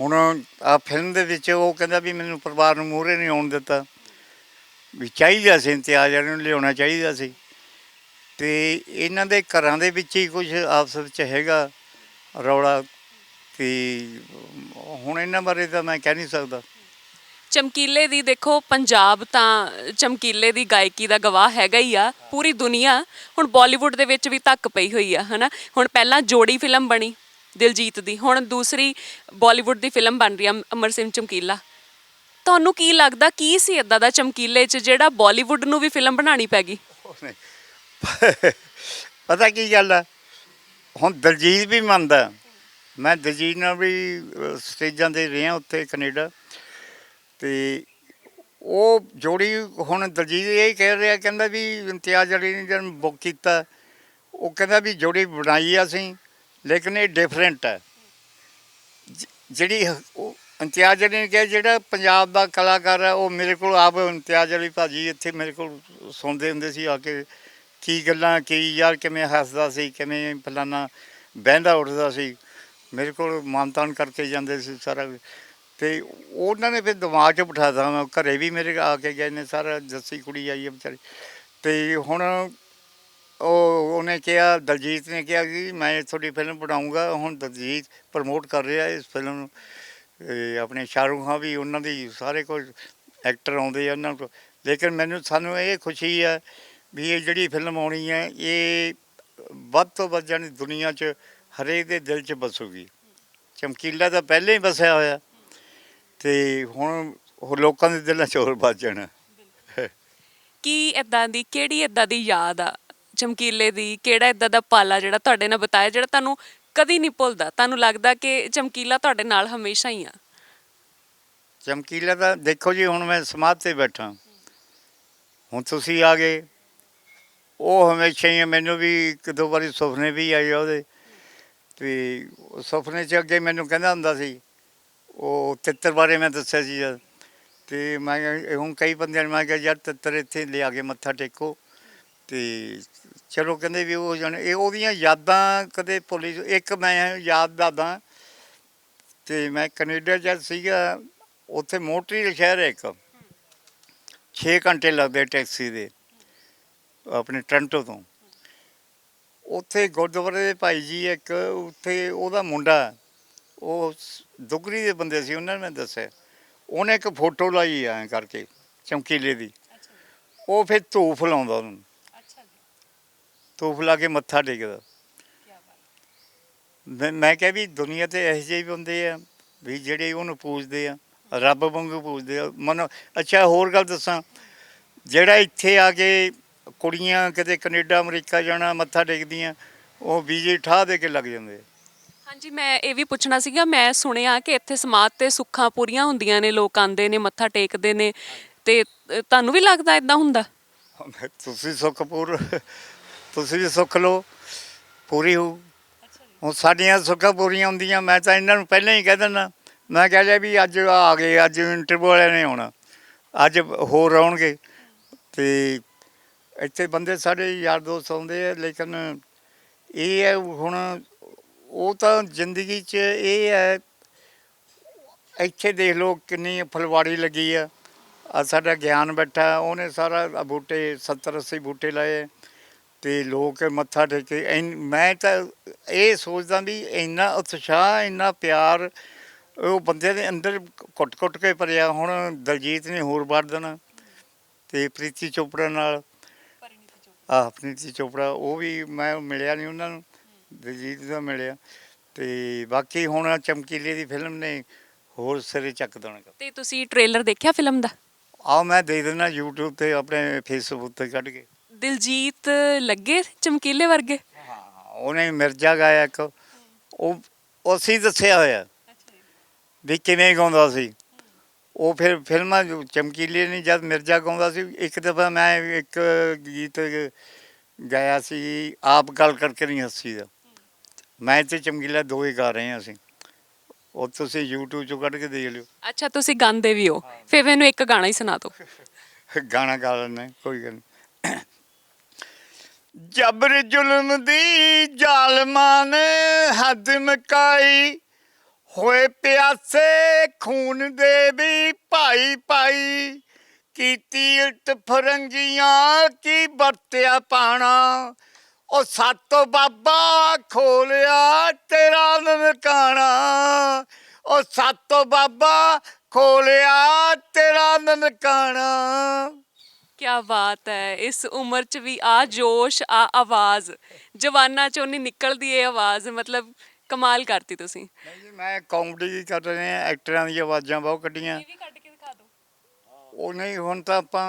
ਹੁਣ ਆ ਫਿਲਮ ਦੇ ਵਿੱਚ ਉਹ ਕਹਿੰਦਾ ਵੀ ਮੈਨੂੰ ਪਰਿਵਾਰ ਨੂੰ ਮੂਹਰੇ ਨਹੀਂ ਆਉਣ ਦਿੱਤਾ। ਵੀ ਚਾਹੀਦਾ ਸੀ ਇੰਤਿਆਜ਼ ਨੂੰ ਲਿਆਉਣਾ ਚਾਹੀਦਾ ਸੀ। ਤੇ ਇਹਨਾਂ ਦੇ ਘਰਾਂ ਦੇ ਵਿੱਚ ਹੀ ਕੁਝ ਆਪਸ ਵਿੱਚ ਹੈਗਾ ਰੌਲਾ ਤੇ ਹੁਣ ਇਹਨਾਂ ਬਾਰੇ ਤਾਂ ਮੈਂ ਕਹਿ ਨਹੀਂ ਸਕਦਾ। ਚਮਕੀਲੇ ਦੀ ਦੇਖੋ ਪੰਜਾਬ ਤਾਂ ਚਮਕੀਲੇ ਦੀ ਗਾਇਕੀ ਦਾ ਗਵਾਹ ਹੈਗਾ ਹੀ ਆ ਪੂਰੀ ਦੁਨੀਆ। ਹੁਣ ਬਾਲੀਵੁੱਡ ਦੇ ਵਿੱਚ ਵੀ ਧੱਕ ਪਈ ਹੋਈ ਆ ਹਨਾ? ਹੁਣ ਪਹਿਲਾਂ ਜੋੜੀ ਫਿਲਮ ਬਣੀ ਦਿਲਜੀਤ ਦੀ ਹੁਣ ਦੂਸਰੀ ਬਾਲੀਵੁੱਡ ਦੀ ਫਿਲਮ ਬਣ ਰਹੀ ਆ ਅਮਰ ਸਿੰਘ ਚਮਕੀਲਾ। ਤੁਹਾਨੂੰ ਕੀ ਲੱਗਦਾ ਕੀ ਸੀ ਇਦਾਂ ਦਾ ਚਮਕੀਲੇ 'ਚ ਜਿਹੜਾ ਬਾਲੀਵੁੱਡ ਨੂੰ ਵੀ ਫਿਲਮ ਬਣਾਣੀ ਪੈ ਗਈ? ਪਤਾ ਕੀ ਗੱਲ ਆ? ਹੁਣ ਦਲਜੀਤ ਵੀ ਮੰਨਦਾ। ਮੈਂ ਦਲਜੀਤ ਨਾਲ ਵੀ ਸਟੇਜਾਂ ਤੇ ਰਿਹਾ ਉੱਥੇ ਕੈਨੇਡਾ। ਤੇ ਉਹ ਜੋੜੀ ਹੁਣ ਦਲਜੀਤ ਇਹ ਕਹਿ ਰਿਹਾ, ਕਹਿੰਦਾ ਵੀ ਇਮਤਿਆਜ਼ ਅਲੀ ਨੇ ਜਦ ਬੁੱਕ ਕੀਤਾ, ਉਹ ਕਹਿੰਦਾ ਵੀ ਜੋੜੀ ਬਣਾਈ ਆ ਅਸੀਂ, ਲੇਕਿਨ ਇਹ ਡਿਫਰੈਂਟ ਹੈ ਜਿਹੜੀ ਹ- ਉਹ ਇਮਤਿਆਜ਼ ਅਲੀ ਨੇ ਕਿਹਾ, ਜਿਹੜਾ ਪੰਜਾਬ ਦਾ ਕਲਾਕਾਰ ਹੈ ਉਹ ਮੇਰੇ ਕੋਲ ਆਪ ਇਮਤਿਆਜ਼ ਅਲੀ ਭਾਜੀ ਇੱਥੇ ਮੇਰੇ ਕੋਲ ਸੁਣਦੇ ਹੁੰਦੇ ਸੀ ਆ ਕੇ, ਕੀ ਗੱਲਾਂ, ਕੀ ਯਾਰ ਕਿਵੇਂ ਹੱਸਦਾ ਸੀ, ਕਿਵੇਂ ਫਲਾਨਾ ਬਹਿੰਦਾ ਉੱਠਦਾ ਸੀ। ਮੇਰੇ ਕੋਲ ਮਾਨਤਾਨ ਕਰਕੇ ਜਾਂਦੇ ਸੀ ਸਾਰਾ ਕੁਝ। ਤੇ ਉਹਨਾਂ ਨੇ ਫਿਰ ਦਿਮਾਗ 'ਚ ਬਿਠਾਤਾ, ਮੈਂ ਘਰੇ ਵੀ ਮੇਰੇ ਆ ਕੇ ਗਏ ਨੇ ਸਾਰਾ, ਜੱਸੀ ਕੁੜੀ ਆਈ ਹੈ ਵਿਚਾਰੀ। ਤੇ ਹੁਣ ਉਹ, ਉਹਨੇ ਕਿਹਾ, ਦਲਜੀਤ ਨੇ ਕਿਹਾ ਕਿ ਮੈਂ ਤੁਹਾਡੀ ਫਿਲਮ ਬਣਾਉਂਗਾ ਹੁਣ ਦਲਜੀਤ ਪ੍ਰਮੋਟ ਕਰ ਰਿਹਾ ਇਸ ਫਿਲਮ ਨੂੰ। ਇਹ ਆਪਣੇ ਸ਼ਾਹਰੁਖ ਖਾਨ ਵੀ ਉਹਨਾਂ ਦੀ ਸਾਰੇ ਕੁਝ ਐਕਟਰ ਆਉਂਦੇ ਆ ਉਹਨਾਂ ਕੋਲ। ਲੇਕਿਨ ਮੈਨੂੰ, ਸਾਨੂੰ ਇਹ ਖੁਸ਼ੀ ਹੈ ਵੀ ਇਹ ਜਿਹੜੀ ਫਿਲਮ ਆਉਣੀ ਹੈ ਇਹ ਵੱਧ ਤੋਂ ਵੱਧ ਜਾਣੀ ਦੁਨੀਆ 'ਚ ਹਰੇਕ ਦੇ ਦਿਲ 'ਚ ਬਸੂਗੀ। ਚਮਕੀਲਾ ਤਾਂ ਪਹਿਲਾਂ ਹੀ ਵਸਿਆ ਹੋਇਆ। ਤੇ ਹੁਣ ਉਹ ਲੋਕਾਂ ਦੇ ਦਿਲਾਂ 'ਚ ਹੋਰ ਵੱਜ ਜਾਣਾ। ਕੀ ਇਦਾਂ ਦੀ ਕਿਹੜੀ ਇਦਾਂ ਦੀ ਯਾਦ ਆ ਚਮਕੀਲੇ ਦੀ? ਕਿਹੜਾ ਇਦਾਂ ਦਾ ਪਾਲਾ ਜਿਹੜਾ ਤੁਹਾਡੇ ਨਾਲ ਬਤਾਇਆ ਜਿਹੜਾ ਤੁਹਾਨੂੰ ਕਦੀ ਨਹੀਂ ਭੁੱਲਦਾ? ਤੁਹਾਨੂੰ ਲੱਗਦਾ ਕਿ ਚਮਕੀਲਾ ਤੁਹਾਡੇ ਨਾਲ ਹਮੇਸ਼ਾ ਹੀ ਆ? ਚਮਕੀਲਾ ਤਾਂ ਦੇਖੋ ਜੀ ਹੁਣ ਮੈਂ ਸਮਾਧ ਤੇ ਬੈਠਾ। ਹੁਣ ਤੁਸੀਂ ਆ ਗਏ। ਉਹ ਹਮੇਸ਼ਾ ਹੀ ਮੈਨੂੰ ਵੀ ਇੱਕ ਦੋ ਵਾਰੀ ਸੁਪਨੇ ਵੀ ਆਏ ਉਹਦੇ। ਤੇ ਸੁਪਨੇ 'ਚ ਅੱਗੇ ਮੈਨੂੰ ਕਹਿੰਦਾ ਹੁੰਦਾ ਸੀ, ਉਹ ਤਿੱਤਰ ਬਾਰੇ ਮੈਂ ਦੱਸਿਆ ਸੀ ਜਦ। ਤੇ ਮੈਂ ਕਿਹਾ- ਹੁਣ ਕਈ ਬੰਦਿਆਂ ਨੇ ਮੈਂ ਕਿਹਾ, ਯਾਰ ਤਿੱਤਰ ਇੱਥੇ ਲਿਆ ਕੇ ਮੱਥਾ ਟੇਕੋ। ਤੇ ਚਲੋ ਕਹਿੰਦੇ ਵੀ ਉਹ ਜਣ, ਇਹ ਉਹਦੀਆਂ ਯਾਦਾਂ ਕਦੇ ਭੁੱਲੀ ਇੱਕ ਮੈਂ ਯਾਦ ਦਾਦਾ, ਤੇ ਮੈਂ ਕੈਨੇਡਾ ਜਦ ਸੀਗਾ, ਉੱਥੇ ਮੋਟਰੀ ਸ਼ਹਿਰ ਹੈ ਇੱਕ। 6 ਘੰਟੇ ਲੱਗਦੇ ਟੈਕਸੀ ਦੇ, ਆਪਣੇ ਟ੍ਰਾਂਟੋ ਤੋਂ। ਉੱਥੇ ਗੁਰਦੁਆਰੇ ਦੇ ਭਾਈ ਜੀ ਇੱਕ ਉੱਥੇ ਉਹਦਾ ਮੁੰਡਾ ਉਹ ਦੁਗਰੀ ਦੇ ਬੰਦੇ ਸੀ ਉਹਨਾਂ ਨੇ ਮੈਨੂੰ ਦੱਸਿਆ। ਉਹਨੇ ਇੱਕ ਫੋਟੋ ਲਾਈ ਐਂ ਕਰਕੇ ਚਮਕੀਲੇ ਦੀ। ਉਹ ਫਿਰ ਧੂਫ ਲਾਉਂਦਾ ਉਹਨੂੰ। ਧੂਫ ਲਾ ਕੇ ਮੱਥਾ ਟੇਕਦਾ। ਮੈਂ ਮੈਂ ਕਿਹਾ ਵੀ ਦੁਨੀਆ ਤੇ ਇਹੋ ਜਿਹੇ ਹੁੰਦੇ ਆ ਵੀ ਜਿਹੜੇ ਉਹਨੂੰ ਪੂਜਦੇ ਆ ਰੱਬ ਵਾਂਗੂ ਪੂਜਦੇ ਆ। ਮਨ ਅੱਛਾ ਹੋਰ ਗੱਲ ਦੱਸਾਂ। ਜਿਹੜਾ ਇੱਥੇ ਆ ਕੇ ਕੁੜੀਆਂ ਕਿਤੇ ਕੈਨੇਡਾ ਅਮਰੀਕਾ ਜਾਣਾ ਮੱਥਾ ਟੇਕਦੀਆਂ ਉਹ ਵੀਜ਼ੇ ਠਾਹ ਦੇ ਕੇ ਲੱਗ ਜਾਂਦੇ। ਹਾਂਜੀ ਮੈਂ ਇਹ ਵੀ ਪੁੱਛਣਾ ਸੀਗਾ ਮੈਂ ਸੁਣਿਆ ਕਿ ਇੱਥੇ ਸਮਾਧ ਤੇ ਸੁੱਖਾਂ ਪੂਰੀਆਂ ਹੁੰਦੀਆਂ ਨੇ ਲੋਕ ਆਂਦੇ ਨੇ ਮੱਥਾ ਟੇਕਦੇ ਨੇ ਤੇ ਤੁਹਾਨੂੰ ਵੀ ਲੱਗਦਾ ਇਦਾਂ ਹੁੰਦਾ ਤੁਸੀਂ ਸੁੱਖ ਪੂਰ ਤੁਸੀਂ ਵੀ ਸੁੱਖ ਲਓ ਪੂਰੀ ਹੋ ਹੁਣ ਸਾਡੀਆਂ ਸੁੱਖਾਂ ਪੂਰੀਆਂ ਹੁੰਦੀਆਂ ਮੈਂ ਤਾਂ ਇਹਨਾਂ ਨੂੰ ਪਹਿਲਾਂ ਹੀ ਕਹਿ ਦਿੰਦਾ ਮੈਂ ਕਹਿ ਲਿਆ ਵੀ ਅੱਜ ਆ ਗਏ ਅੱਜ ਇੰਟਰਵਿਊ ਵਾਲਿਆਂ ਨੇ ਆਉਣਾ ਅੱਜ ਹੋਰ ਆਉਣਗੇ ਤੇ ਇੱਥੇ ਬੰਦੇ ਸਾਡੇ ਯਾਰ ਦੋਸਤ ਆਉਂਦੇ ਆ, ਲੇਕਿਨ ਇਹ ਹੈ ਹੁਣ, ਉਹ ਤਾਂ ਜ਼ਿੰਦਗੀ 'ਚ ਇਹ ਹੈ, ਇੱਥੇ ਦੇਖ ਲਓ ਕਿੰਨੀ ਫਲਵਾੜੀ ਲੱਗੀ ਆ। ਆ ਸਾਡਾ ਗਿਆਨ ਬੈਠਾ, ਉਹਨੇ ਸਾਰਾ ਬੂਟੇ 70 80 ਬੂਟੇ ਲਾਏ, ਤੇ ਲੋਕ ਮੱਥਾ ਟੇਕੇ ਐਨ- ਮੈਂ ਤਾਂ ਇਹ ਸੋਚਦਾ ਵੀ ਇੰਨਾ ਉਤਸ਼ਾਹ, ਇੰਨਾ ਪਿਆਰ, ਉਹ ਬੰਦੇ ਦੇ ਅੰਦਰ ਕੁੱਟ-ਕੁੱਟ ਕੇ ਭਰਿਆ, ਹੁਣ ਦਲਜੀਤ ਨੇ ਹੋਰ ਵੜ ਦੇਣਾ, ਤੇ ਪ੍ਰੀਤੀ ਚੋਪੜਾ ਨਾਲ ਆਹ ਪ੍ਰੀਤੀ ਚੋਪੜਾ ਉਹ ਵੀ ਮੈਂ ਮਿਲਿਆ ਨਹੀਂ ਉਹਨਾਂ ਨੂੰ ਦਲਜੀਤ ਦਾ ਮਿਲਿਆ। ਤੇ ਬਾਕੀ ਹੁਣ ਚਮਕੀਲੇ ਦੀ ਫਿਲਮ ਨੇ ਹੋਰ ਸਿਰੇ ਚੱਕ ਦੇਣਾ। ਤੇ ਤੁਸੀਂ ਟ੍ਰੇਲਰ ਦੇਖਿਆ ਫਿਲਮ ਦਾ? ਆ ਮੈਂ ਦੇ ਦਿੰਦਾ YouTube ਤੇ ਆਪਣੇ ਫੇਸਬੁੱਕ ਤੇ ਕੱਢ ਕੇ। ਦਿਲਜੀਤ ਲੱਗੇ ਚਮਕੀਲੇ ਵਰਗੇ? ਉਹਨੇ ਮਿਰਜ਼ਾ ਗਾਇਆ ਇੱਕ। ਉਹ ਅਸੀਂ ਦੱਸਿਆ ਹੋਇਆ। ਵੀ ਕਿਵੇਂ ਗਾਉਂਦਾ ਸੀ। ਉਹ ਫਿਰ ਫਿਲਮਾਂ ਜੋ ਚਮਕੀਲੇ ਨੇ ਜਦ ਮਿਰਜ਼ਾ ਗਾਉਂਦਾ ਸੀ ਇੱਕ ਦਫਾ ਮੈਂ ਇੱਕ ਗੀਤ ਗਾਇਆ ਸੀ ਆਪ ਗੱਲ ਕਰਕੇ ਨਹੀਂ ਹੱਸੀ ਦਾ। ਮੈਂ ਤੇ ਚਮਕੀਲਾ ਦੋਵੇਂ ਗਾ ਰਹੇ ਹਾਂ ਅਸੀਂ। ਉਹ ਤੁਸੀਂ YouTube ਚੋਂ ਕੱਢ ਕੇ ਦੇਖ ਲਿਓ। ਅੱਛਾ ਤੁਸੀਂ ਗਾਉਂਦੇ ਵੀ ਹੋ। ਫਿਰ ਮੈਨੂੰ ਇੱਕ ਗਾਣਾ ਹੀ ਸੁਣਾ ਦਿਓ। ਗਾਣਾ ਗਾ ਲੈਣਾ ਕੋਈ ਗੱਲ ਨਹੀਂ। ਜਬਰ ਜ਼ੁਲਮ ਦੀ ਜ਼ਾਲਮਾਂ ਨੇ ਹੱਦ ਮਕਾਈ ਹੋਏ ਪਿਆਸੇ ਖੂਨ ਦੇ ਵੀ ਭਾਈ ਭਾਈ, ਕੀਤੀ ਇਲਟ ਫਰੰਗੀਆਂ ਕੀ ਵਰਤਿਆ ਪਾਣਾ। ਉਹ ਸਾਤੋ ਬਾਬਾ ਖੋਲਿਆ ਤੇਰਾ ਨਨਕਾਣਾ। ਉਹ ਸਾਤੋ ਬਾਬਾ ਖੋਲਿਆ ਤੇਰਾ ਨਨਕਾਣਾ। ਕੀ ਬਾਤ ਹੈ, ਇਸ ਉਮਰ 'ਚ ਵੀ ਆ ਜੋਸ਼, ਆ ਆਵਾਜ਼। ਜਵਾਨਾਂ 'ਚੋਂ ਨਹੀਂ ਨਿਕਲਦੀ ਇਹ ਆਵਾਜ਼, ਮਤਲਬ ਕਮਾਲ ਕਰਤੀ ਤੁਸੀਂ। ਨਹੀਂ ਜੀ ਮੈਂ ਕਾਮੇਡੀ ਕਰ ਰਹੇ ਹਾਂ ਐਕਟਰਾਂ ਦੀਆਂ ਆਵਾਜ਼ਾਂ ਬਹੁਤ ਕੱਢੀਆਂ। ਵੀ ਕੱਢ ਕੇ ਦਿਖਾ ਦਿਓ। ਉਹ ਨਹੀਂ ਹੁਣ ਤਾਂ ਆਪਾਂ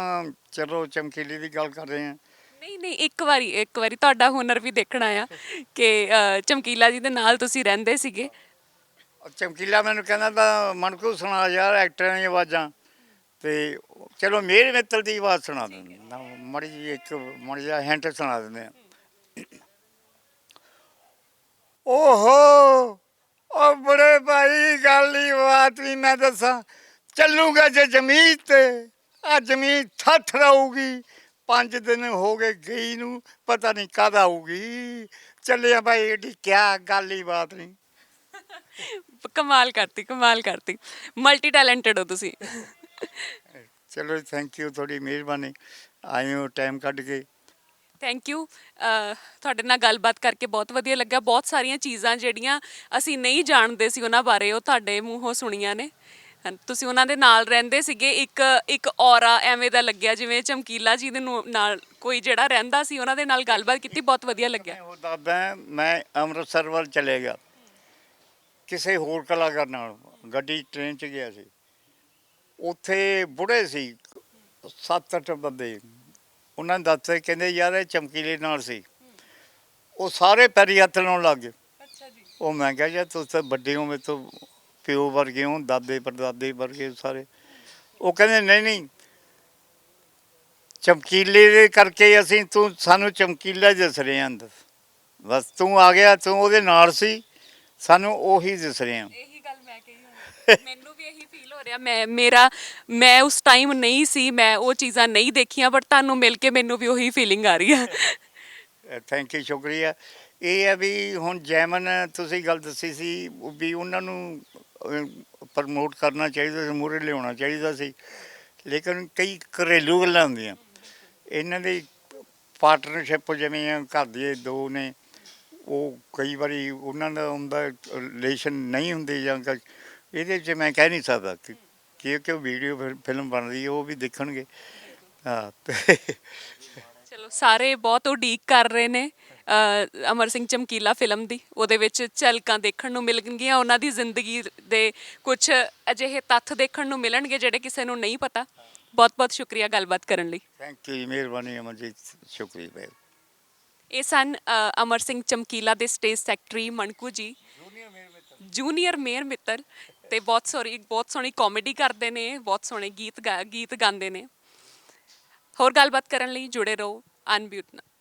ਚਲੋ ਚਮਕੀਲੀ ਦੀ ਗੱਲ ਕਰ ਰਹੇ ਹਾਂ। ਨਹੀਂ ਨਹੀਂ ਇੱਕ ਵਾਰੀ ਇੱਕ ਵਾਰੀ ਤੁਹਾਡਾ ਹੁਨਰ ਵੀ ਦੇਖਣਾ ਆ ਕਿ ਅ, ਚਮਕੀਲਾ ਜੀ ਦੇ ਨਾਲ ਤੁਸੀਂ ਰਹਿੰਦੇ ਸੀਗੇ। ਉਹ ਚਮਕੀਲਾ ਮੈਨੂੰ ਕਹਿੰਦਾ ਤਾਂ ਮਨਕੂ ਸੁਣਾ ਯਾਰ ਐਕਟਰਾਂ ਦੀਆਂ ਆਵਾਜ਼ਾਂ। ਤੇ ਚਲੋ ਮੇਰੇ ਮਿੱਤਲ ਦੀ ਆਵਾਜ਼ ਸੁਣਾ ਦਿੰਦੇ ਮੜੀ ਜੀ ਇੱਕ ਮੜੀ ਜਿਹਾ ਹਿੰਟ ਸੁਣਾ ਦਿੰਦੇ ਆ ਓਹੋ ਉਹ ਬੜੇ ਭਾਈ ਗੱਲ ਹੀ ਬਾਤ ਵੀ ਮੈਂ ਦੱਸਾਂ। ਚੱਲੂਗਾ ਜੇ ਜ਼ਮੀਨ ਤੇ ਆ ਜ਼ਮੀਨ ਠੱਠ ਰਹੂਗੀ। ਪੰਜ ਦਿਨ ਹੋ ਗਏ ਗਈ ਨੂੰ ਪਤਾ ਨਹੀਂ ਕਦ ਆਊਗੀ। ਚੱਲਿਆ ਭਾਈ ਏਡੀ ਕਿਆ ਗੱਲ ਹੀ ਬਾਤ ਨਹੀਂ। ਕਮਾਲ ਕਰਤੀ ਕਮਾਲ ਕਰਤੀ। ਮਲਟੀ ਟੈਲੈਂਟਡ ਹੋ ਤੁਸੀਂ। ਚਲੋ ਥੈਂਕ ਯੂ ਤੁਹਾਡੀ ਮਿਹਰਬਾਨੀ। ਆਏ ਹੋ ਟਾਈਮ ਕੱਢ ਕੇ। ਥੈਂਕ ਯੂ ਤੁਹਾਡੇ ਨਾਲ ਗੱਲਬਾਤ ਕਰਕੇ ਬਹੁਤ ਵਧੀਆ ਲੱਗਾ ਬਹੁਤ ਸਾਰੀਆਂ ਚੀਜ਼ਾਂ ਜਿਹੜੀਆਂ ਅਸੀਂ ਨਹੀਂ ਜਾਣਦੇ ਸੀ ਉਹਨਾਂ ਬਾਰੇ, ਉਹ ਤੁਹਾਡੇ ਮੂੰਹੋਂ ਸੁਣੀਆਂ ਨੇ। ਤੁਸੀਂ ਉਹਨਾਂ ਦੇ ਨਾਲ ਰਹਿੰਦੇ ਸੀਗੇ। ਇੱਕ ਇੱਕ ਔਰਾ ਐਵੇਂ ਦਾ ਲੱਗਿਆ, ਜਿਵੇਂ ਚਮਕੀਲਾ ਜੀ ਦੇ ਨੂੰ- ਨਾਲ ਕੋਈ ਜਿਹੜਾ ਰਹਿੰਦਾ ਸੀ, ਉਹਨਾਂ ਦੇ ਨਾਲ ਗੱਲਬਾਤ ਕੀਤੀ, ਬਹੁਤ ਵਧੀਆ ਲੱਗਿਆ। ਉਹ ਦੱਸਦਾ, ਮੈਂ ਅੰਮ੍ਰਿਤਸਰ ਵੱਲ ਚਲੇ ਗਿਆ। ਕਿਸੇ ਹੋਰ ਕਲਾਕਾਰ ਨਾਲ, ਗੱਡੀ ਟ੍ਰੇਨ 'ਚ ਗਿਆ ਸੀ। ਉੱਥੇ ਬੁੜੇ ਸੀ, ਸੱਤ ਅੱਠ ਬੰਦੇ। ਉਹਨਾਂ ਨੇ ਦੱਸਿਆ ਕਹਿੰਦੇ ਯਾਰ ਇਹ ਚਮਕੀਲੇ ਨਾਲ ਸੀ। ਉਹ ਸਾਰੇ ਪੈਰੀ ਹੱਥ ਲਾਉਣ ਲੱਗ ਗਏ। ਅੱਛਾ ਜੀ। ਉਹ ਮੈਂ ਕਿਹਾ ਯਾਰ ਤੁਸੀਂ ਤਾਂ ਵੱਡੇ ਹੋ ਮੇਰੇ ਤੋਂ ਪਿਓ ਵਰਗੇ ਹੋ ਦਾਦੇ ਪਰਦਾਦੇ ਵਰਗੇ ਸਾਰੇ। ਉਹ ਕਹਿੰਦੇ ਨਹੀਂ ਨਹੀਂ। ਚਮਕੀਲੇ ਦੇ ਕਰਕੇ ਅਸੀਂ ਤੂੰ ਸਾਨੂੰ ਚਮਕੀਲਾ ਦਿਸ ਰਿਹਾ ਅੰਦਰ। ਬਸ ਤੂੰ ਆ ਗਿਆ ਤੂੰ ਉਹਦੇ ਨਾਲ ਸੀ ਸਾਨੂੰ ਉਹੀ ਦਿਸ ਰਿਹਾ ਇਹੀ ਗੱਲ ਮੈਂ ਕਹੀ ਮੈਨੂੰ ਇਹੀ ਫੀਲ ਹੋ ਰਿਹਾ। ਮੈਂ, ਮੇਰਾ, ਮੈਂ ਉਸ ਟਾਈਮ ਨਹੀਂ ਸੀ, ਮੈਂ ਉਹ ਚੀਜ਼ਾਂ ਨਹੀਂ ਦੇਖੀਆਂ ਬਟ ਤੁਹਾਨੂੰ ਮਿਲ ਕੇ ਮੈਨੂੰ ਵੀ ਉਹੀ ਫੀਲਿੰਗ ਆ ਰਹੀ ਹੈ ਥੈਂਕ ਯੂ ਸ਼ੁਕਰੀਆ। ਇਹ ਹੈ ਵੀ ਹੁਣ ਜੈਮਨ, ਤੁਸੀਂ ਗੱਲ ਦੱਸੀ ਸੀ ਵੀ ਉਹਨਾਂ ਨੂੰ ਪ੍ਰਮੋਟ ਕਰਨਾ ਚਾਹੀਦਾ ਸੀ, ਮੂਹਰੇ ਲਿਆਉਣਾ ਚਾਹੀਦਾ ਸੀ। ਲੇਕਿਨ ਕਈ ਘਰੇਲੂ ਗੱਲਾਂ ਹੁੰਦੀਆਂ। ਇਹਨਾਂ ਦੀ ਪਾਰਟਨਰਸ਼ਿਪ ਜਿਵੇਂ ਘਰ ਦੇ ਦੋ ਨੇ, ਉਹ ਕਈ ਵਾਰੀ ਉਹਨਾਂ ਦਾ ਹੁੰਦਾ ਰਿਲੇਸ਼ਨ ਨਹੀਂ ਹੁੰਦੇ ਜਾਂ ਇਹਦੇ 'ਚ ਮੈਂ ਕਹਿ ਨਹੀਂ ਸਕਦਾ ਕਿ ਕਿ ਕਿ ਵੀਡੀਓ ਫਿਲਮ ਬਣ ਰਹੀ ਹੈ ਉਹ ਵੀ ਦੇਖਣਗੇ। ਹਾਂ ਤੇ ਚਲੋ ਸਾਰੇ ਬਹੁਤ ਉਡੀਕ ਕਰ ਰਹੇ ਨੇ ਅ, ਅਮਰ ਸਿੰਘ ਚਮਕੀਲਾ ਫਿਲਮ ਦੀ। ਉਹਦੇ ਵਿੱਚ ਝਲਕਾਂ ਦੇਖਣ ਨੂੰ ਮਿਲਣਗੀਆਂ ਉਹਨਾਂ ਦੀ ਜ਼ਿੰਦਗੀ ਦੇ ਕੁਝ ਅਜਿਹੇ ਤੱਥ ਦੇਖਣ ਨੂੰ ਮਿਲਣਗੇ ਜਿਹੜੇ ਕਿਸੇ ਨੂੰ ਨਹੀਂ ਪਤਾ। ਬਹੁਤ ਬਹੁਤ ਸ਼ੁਕਰੀਆ ਗੱਲਬਾਤ ਕਰਨ ਲਈ। ਥੈਂਕ ਯੂ ਮਿਹਰਬਾਨੀ ਅਮਰਜੀਤ ਸ਼ੁਕਰੀਆ ਭਾਈ ਇਹ ਸਨ ਅ, ਅਮਰ ਸਿੰਘ ਚਮਕੀਲਾ ਦੇ stage secretary Manku ji. Junior mayor Mittal. ਤੇ ਬਹੁਤ ਸੋਰੀ ਬਹੁਤ ਸੋਹਣੀ ਕਾਮੇਡੀ ਕਰਦੇ ਨੇ, ਬਹੁਤ ਸੋਹਣੇ ਗੀਤ ਗਾ- ਗੀਤ ਗਾਉਂਦੇ ਨੇ। ਹੋਰ ਗੱਲਬਾਤ ਕਰਨ ਲਈ ਜੁੜੇ ਰਹੋ ਅਨਮਿਊਟ ਨਾਲ।